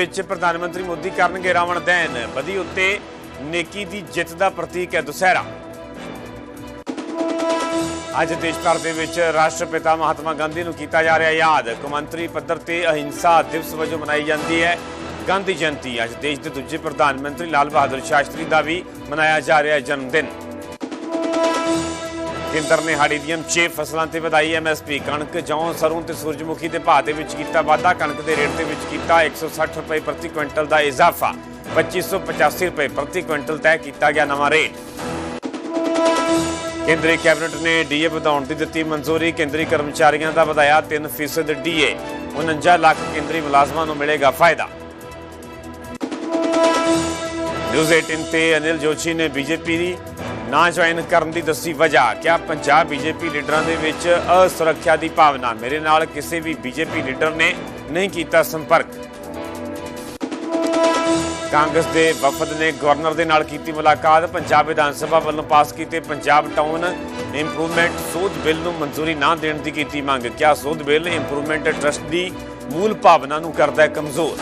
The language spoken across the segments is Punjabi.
ਵਿੱਚ ਪ੍ਰਧਾਨ ਮੰਤਰੀ ਮੋਦੀ ਕਰਨਗੇ ਰਾਵਣ ਦਹਨ ਬਦੀ ਉੱਤੇ ਨੇਕੀ ਦੀ ਜਿੱਤ ਦਾ ਪ੍ਰਤੀਕ ਹੈ ਦੁਸਹਿਰਾ। ਅੱਜ ਦੇਸ਼ ਭਰ ਦੇ ਵਿੱਚ ਰਾਸ਼ਟਰਪਿਤਾ ਮਹਾਤਮਾ ਗਾਂਧੀ ਨੂੰ ਕੀਤਾ ਜਾ ਰਿਹਾ ਯਾਦ। ਕੌਮਾਂਤਰੀ ਪੱਧਰ ਤੇ ਅਹਿੰਸਾ ਦਿਵਸ ਵਜੋਂ ਮਨਾਈ ਜਾਂਦੀ ਹੈ। ਗਾਂਧੀ ਜਯੰਤੀ ਅੱਜ ਦੇਸ਼ ਦੇ ਦੂਜੇ ਪ੍ਰਧਾਨ ਮੰਤਰੀ ਲਾਲ ਬਹਾਦਰ ਸ਼ਾਸਤਰੀ ਦਾ ਵੀ ਮਨਾਇਆ ਜਾ ਰਿਹਾ ਜਨਮ ਦਿਨ। ਕੇਂਦਰ ਨੇ ਹਾੜੀ ਦੀਆਂ 6 ਫਸਲਾਂ ਤੇ ਵਧਾਈ ਐਮਐਸਪੀ ਕਣਕ, ਜੌਂ, ਸਰੋਂ ਤੇ ਸੂਰਜਮੁਖੀ ਦੇ ਭਾਅ ਦੇ ਵਿੱਚ ਕੀਤਾ ਵਾਧਾ, ਕਣਕ ਦੇ ਰੇਟ ਦੇ ਵਿੱਚ ਕੀਤਾ 160 ਰੁਪਏ ਪ੍ਰਤੀ ਕੁਇੰਟਲ ਦਾ ਇਜ਼ਾਫਾ 2585 ਰੁਪਏ ਪ੍ਰਤੀ ਕੁਇੰਟਲ ਤੈਅ ਕੀਤਾ ਗਿਆ ਨਵਾਂ ਰੇਟ। ਕੇਂਦਰੀ ਕੈਬਨਿਟ ਨੇ ਡੀਏ ਵਧਾਉਣ ਦੀ ਦਿੱਤੀ ਮਨਜ਼ੂਰੀ, ਕੇਂਦਰੀ ਕਰਮਚਾਰੀਆਂ ਦਾ ਵਧਾਇਆ 3% ਡੀਏ 49 ਲੱਖ ਕੇਂਦਰੀ ਮੁਲਾਜ਼ਮਾਂ ਨੂੰ ਮਿਲੇਗਾ ਫਾਇਦਾ। ਨਿਊਜ਼ 18 ਤੇ ਅਨਿਲ ਜੋਸ਼ੀ ਨੇ ਬੀਜੇਪੀ ਦੀ ਨਾ ਜੁਆਇਨ ਕਰਨ ਦੀ ਦੱਸੀ ਵਜ੍ਹਾ, ਕਿਆ ਪੰਜਾਬ ਬੀਜੇਪੀ ਲੀਡਰਾਂ ਦੇ ਵਿੱਚ ਅਸੁਰੱਖਿਆ ਦੀ ਭਾਵਨਾ? ਮੇਰੇ ਨਾਲ ਕਿਸੇ ਵੀ ਬੀਜੇਪੀ ਲੀਡਰ ਨੇ ਨਹੀਂ ਕੀਤਾ ਸੰਪਰਕ। ਕਾਂਗਰਸ ਦੇ ਵਫਦ ਨੇ ਗਵਰਨਰ ਦੇ ਨਾਲ ਕੀਤੀ ਮੁਲਾਕਾਤ। ਪੰਜਾਬ ਵਿਧਾਨ ਸਭਾ ਵੱਲੋਂ ਪਾਸ ਕੀਤੇ ਪੰਜਾਬ ਟਾਊਨ ਇੰਪਰੂਵਮੈਂਟ ਸੋਧ ਬਿੱਲ ਨੂੰ ਮਨਜ਼ੂਰੀ ਨਾ ਦੇਣ ਦੀ ਕੀਤੀ ਮੰਗ। ਕਿਆ ਸੋਧ ਬਿੱਲ ਇੰਪਰੂਵਮੈਂਟ ਟਰਸਟ ਦੀ ਮੂਲ ਭਾਵਨਾ ਨੂੰ ਕਰਦਾ ਹੈ ਕਮਜ਼ੋਰ?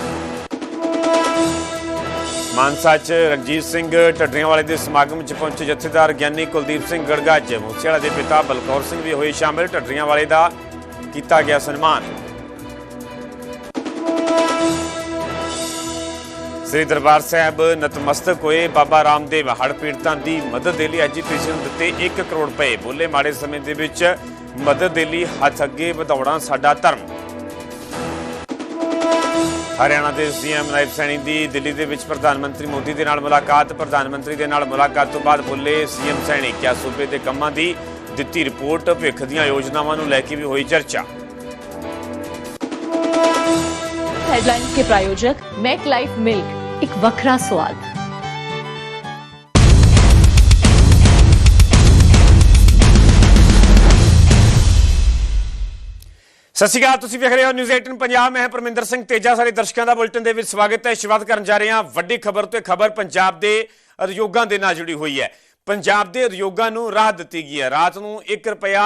ਮਾਨਸਾ 'ਚ ਰਣਜੀਤ ਸਿੰਘ ਢੱਡਰੀਆਂ ਵਾਲੇ ਦੇ ਸਮਾਗਮ 'ਚ ਪਹੁੰਚੇ ਜਥੇਦਾਰ ਗਿਆਨੀ ਕੁਲਦੀਪ ਸਿੰਘ ਗੜਗਾਜ ਮੂਸੇਵਾਲਾ ਦੇ ਪਿਤਾ ਬਲਕੌਰ ਸਿੰਘ ਵੀ ਹੋਏ ਸ਼ਾਮਿਲ। ਢੱਡਰੀਆਂ ਵਾਲੇ ਦਾ ਕੀਤਾ ਗਿਆ ਸਨਮਾਨ। ਸ੍ਰੀ ਦਰਬਾਰ ਸਾਹਿਬ ਨਤਮਸਤਕ ਹੋਏ। ਬਾਬਾ ਰਾਮਦੇਵ ਹੜ੍ਹ ਪੀੜਤਾਂ ਦੀ ਮਦਦ ਦੇ ਲਈ ਐਜੂਕੇਸ਼ਨ ਨੂੰ ਦਿੱਤੇ 1 ਕਰੋੜ ਰੁਪਏ। ਬੋਲੇ ਮਾੜੇ ਸਮੇਂ ਦੇ ਵਿੱਚ ਮਦਦ ਦੇ ਲਈ ਹੱਥ ਅੱਗੇ ਵਧਾਉਣਾ ਸਾਡਾ ਧਰਮ। ਹਰਿਆਣਾ ਦੇ ਸੀਐਮ ਨਾਇਬ ਸੈਣੀ ਦੀ ਦਿੱਲੀ ਦੇ ਵਿੱਚ ਪ੍ਰਧਾਨ ਮੰਤਰੀ ਮੋਦੀ ਦੇ ਨਾਲ ਮੁਲਾਕਾਤ। ਪ੍ਰਧਾਨ ਮੰਤਰੀ ਦੇ ਨਾਲ ਮੁਲਾਕਾਤ ਤੋਂ ਬਾਅਦ ਬੋਲੇ ਸੀਐਮ ਸੈਣੀ, ਕਿਆ ਸੂਬੇ ਦੇ ਕੰਮਾਂ ਦੀ ਦਿੱਤੀ ਰਿਪੋਰਟ, ਭਵਿੱਖ ਦੀਆਂ ਯੋਜਨਾਵਾਂ ਨੂੰ ਲੈ ਕੇ ਵੀ ਹੋਈ ਚਰਚਾ। ਹੈਡਲਾਈਨਸ ਕੇ ਪ੍ਰਾਯੋਜਕ ਮੈਕ ਲਾਈਫ ਮਿਲਕ ਇੱਕ ਵੱਖਰਾ ਸਵਾਦ। ਸਤਿ ਸ਼੍ਰੀ ਅਕਾਲ, ਤੁਸੀਂ ਵੇਖ ਰਹੇ ਹੋ ਨਿਊਜ਼ 18 ਪੰਜਾਬ। ਮੈਂ ਪਰਮਿੰਦਰ ਸਿੰਘ ਤੇਜਾ। ਸਾਰੇ ਦਰਸ਼ਕਾਂ ਦਾ ਬੁਲਟਨ ਦੇ ਵਿੱਚ ਸਵਾਗਤ ਹੈ। ਸ਼ੁਰੂਆਤ ਕਰਨ ਜਾ ਰਹੇ ਹਾਂ ਵੱਡੀ ਖਬਰ ਤੇ। ਖਬਰ ਪੰਜਾਬ ਦੇ ਉਦਯੋਗਾਂ ਦੇ ਨਾਲ ਜੁੜੀ ਹੋਈ ਹੈ। ਪੰਜਾਬ ਦੇ ਉਦਯੋਗਾਂ ਨੂੰ ਰਾਹਤ ਦਿੱਤੀ ਗਈ ਹੈ। ਰਾਤ ਨੂੰ 1 ਰੁਪਿਆ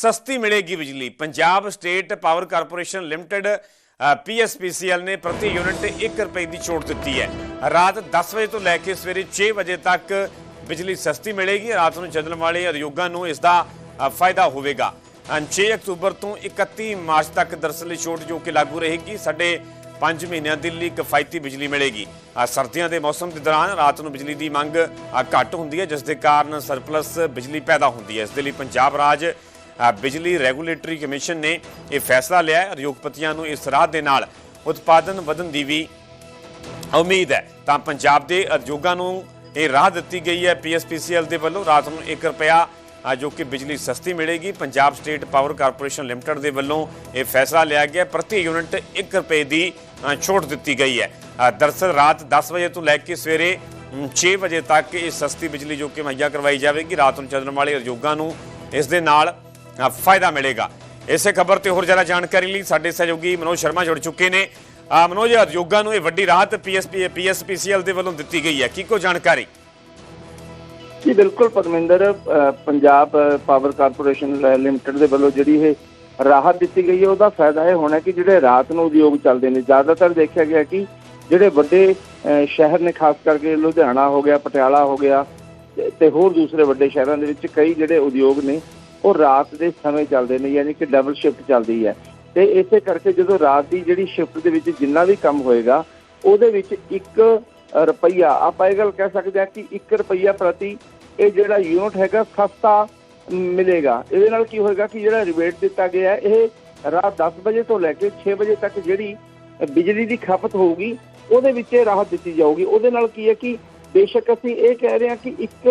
ਸਸਤੀ ਮਿਲੇਗੀ ਬਿਜਲੀ। Punjab state power corporation limited PSPCL ਨੇ ਪ੍ਰਤੀ ਯੂਨਿਟ 1 ਰੁਪਏ ਦੀ ਛੋਟ ਦਿੱਤੀ ਹੈ। ਰਾਤ 10 ਵਜੇ ਤੋਂ ਲੈ ਕੇ ਸਵੇਰੇ 6 ਵਜੇ ਤੱਕ ਬਿਜਲੀ ਸਸਤੀ ਮਿਲੇਗੀ। ਰਾਤ ਨੂੰ ਚੱਲਣ ਵਾਲੇ ਉਦਯੋਗਾਂ ਨੂੰ ਇਸ ਦਾ ਫਾਇਦਾ ਹੋਵੇਗਾ। 6 ਅਕਤੂਬਰ ਤੋਂ 31 ਮਾਰਚ ਤੱਕ ਦਰਅਸਲ ਇਹ ਛੋਟ ਜੋ ਕਿ ਲਾਗੂ ਰਹੇਗੀ, ਸਾਡੇ 5 ਮਹੀਨਿਆਂ ਦੇ ਲਈ ਕਿਫਾਇਤੀ ਬਿਜਲੀ ਮਿਲੇਗੀ। ਸਰਦੀਆਂ ਦੇ ਮੌਸਮ ਦੇ ਦੌਰਾਨ ਰਾਤ ਨੂੰ ਬਿਜਲੀ ਦੀ ਮੰਗ ਘੱਟ ਹੁੰਦੀ ਹੈ, ਜਿਸ ਦੇ ਕਾਰਨ ਸਰਪਲਸ ਬਿਜਲੀ ਪੈਦਾ ਹੁੰਦੀ ਹੈ। ਇਸ ਦੇ ਲਈ ਪੰਜਾਬ ਰਾਜ ਬਿਜਲੀ ਰੈਗੂਲੇਟਰੀ ਕਮਿਸ਼ਨ ਨੇ ਇਹ ਫੈਸਲਾ ਲਿਆ ਹੈ। ਉਦਯੋਗਪਤੀਆਂ ਨੂੰ ਇਸ ਰਾਹ ਦੇ ਨਾਲ ਉਤਪਾਦਨ ਵਧਣ ਦੀ ਵੀ ਉਮੀਦ ਹੈ। ਤਾਂ ਪੰਜਾਬ ਦੇ ਉਦਯੋਗਾਂ ਨੂੰ ਇਹ ਰਾਹ ਦਿੱਤੀ ਗਈ ਹੈ ਪੀਐਸਪੀਸੀਐਲ ਦੇ ਵੱਲੋਂ। ਰਾਤ ਨੂੰ 1 ਰੁਪਿਆ ਜੋ ਕਿ ਬਿਜਲੀ ਸਸਤੀ ਮਿਲੇਗੀ Punjab state power corporation limited ਦੇ ਵੱਲੋਂ ਇਹ ਫੈਸਲਾ ਲਿਆ ਗਿਆ ਪ੍ਰਤੀ ਯੂਨਿਟ 1 ਰੁਪਏ ਦੀ ਛੋਟ ਦਿੱਤੀ ਗਈ ਹੈ। ਅ, ਦਰਅਸਲ ਰਾਤ 10 ਵਜੇ ਤੋਂ ਲੈ ਕੇ ਸਵੇਰੇ ਅਮ, 6 ਵਜੇ ਤੱਕ ਇਹ ਸਸਤੀ ਬਿਜਲੀ ਜੋ ਕਿ ਮੁਹੱਈਆ ਕਰਵਾਈ ਜਾਵੇਗੀ। ਰਾਤ ਨੂੰ ਚੱਲਣ ਵਾਲੇ ਉਦਯੋਗਾਂ ਨੂੰ ਇਸ ਦੇ ਨਾਲ ਫਾਇਦਾ ਮਿਲੇਗਾ। ਇਸੇ ਖਬਰ ਤੇ ਹੋਰ ਜ਼ਿਆਦਾ ਜਾਣਕਾਰੀ ਲਈ ਸਾਡੇ ਸਹਿਯੋਗੀ ਮਨੋਜ ਸ਼ਰਮਾ ਜੁੜ ਚੁੱਕੇ ਨੇ। ਮਨੋਜ ਉਦਯੋਗਾਂ ਨੂੰ ਇਹ ਵੱਡੀ ਰਾਹਤ ਪੀਐਸਪੀ ਪੀਐਸਪੀਸੀਐਲ ਦੇ ਵੱਲੋਂ ਦਿੱਤੀ ਗਈ ਹੈ। ਕੀ ਕੋ ਜਾਣਕਾਰੀ? ਜੀ, ਬਿਲਕੁਲ ਪਰਮਿੰਦਰ ਪੰਜਾਬ ਪਾਵਰ ਕਾਰਪੋਰੇਸ਼ਨ ਲ- ਲਿਮਟਿਡ ਦੇ ਵੱਲੋਂ ਜਿਹੜੀ ਇਹ ਰਾਹਤ ਦਿੱਤੀ ਗਈ ਹੈ, ਉਹਦਾ ਫਾਇਦਾ ਇਹ ਹੋਣਾ ਕਿ ਜਿਹੜੇ ਰਾਤ ਨੂੰ ਉਦਯੋਗ ਚੱਲਦੇ ਨੇ, ਜ਼ਿਆਦਾਤਰ ਦੇਖਿਆ ਗਿਆ ਕਿ ਜਿਹੜੇ ਵੱਡੇ ਸ਼ਹਿਰ ਨੇ, ਖਾਸ ਕਰਕੇ ਲੁਧਿਆਣਾ ਹੋ ਗਿਆ, ਪਟਿਆਲਾ ਹੋ ਗਿਆ ਤੇ- ਹੋਰ ਦੂਸਰੇ ਵੱਡੇ ਸ਼ਹਿਰਾਂ ਦੇ ਵਿੱਚ ਕਈ ਜਿਹੜੇ ਉਦਯੋਗ ਨੇ, ਉਹ ਰਾਤ ਦੇ ਸਮੇਂ ਚੱਲਦੇ ਨੇ, ਯਾਨੀ ਕਿ ਡਬਲ ਸ਼ਿਫਟ ਚੱਲਦੀ ਹੈ। ਤੇ ਇਸੇ ਕਰਕੇ ਜਦੋਂ ਰਾਤ ਦੀ ਜਿਹੜੀ ਸ਼ਿਫਟ ਦੇ ਵਿੱਚ ਜਿੰਨਾ ਵੀ ਕੰਮ ਹੋਏਗਾ, ਉਹਦੇ ਵਿੱਚ ਇੱਕ ਰੁਪਈਆ। ਆਪਾਂ ਇਹ ਗੱਲ ਕਹਿ ਸਕਦੇ ਹਾਂ ਕਿ 1 ਰੁਪਈਆ ਪ੍ਰਤੀ ਇਹ ਜਿਹੜਾ ਯੂਨਿਟ ਹੈਗਾ ਸਸਤਾ ਮਿਲੇਗਾ। ਇਹਦੇ ਨਾਲ ਕੀ ਹੋਏਗਾ ਕਿ ਜਿਹੜਾ ਰਿਬੇਟ ਦਿੱਤਾ ਗਿਆ ਇਹ ਰਾਤ 10 ਵਜੇ ਤੋਂ ਲੈ ਕੇ 6 ਵਜੇ ਤੱਕ ਜਿਹੜੀ ਬਿਜਲੀ ਦੀ ਖਪਤ ਹੋਊਗੀ ਉਹਦੇ ਵਿੱਚ ਇਹ ਰਾਹਤ ਦਿੱਤੀ ਜਾਊਗੀ। ਉਹਦੇ ਨਾਲ ਕੀ ਹੈ ਕਿ ਬੇਸ਼ੱਕ ਅਸੀਂ ਇਹ ਕਹਿ ਰਹੇ ਹਾਂ ਕਿ ਇੱਕ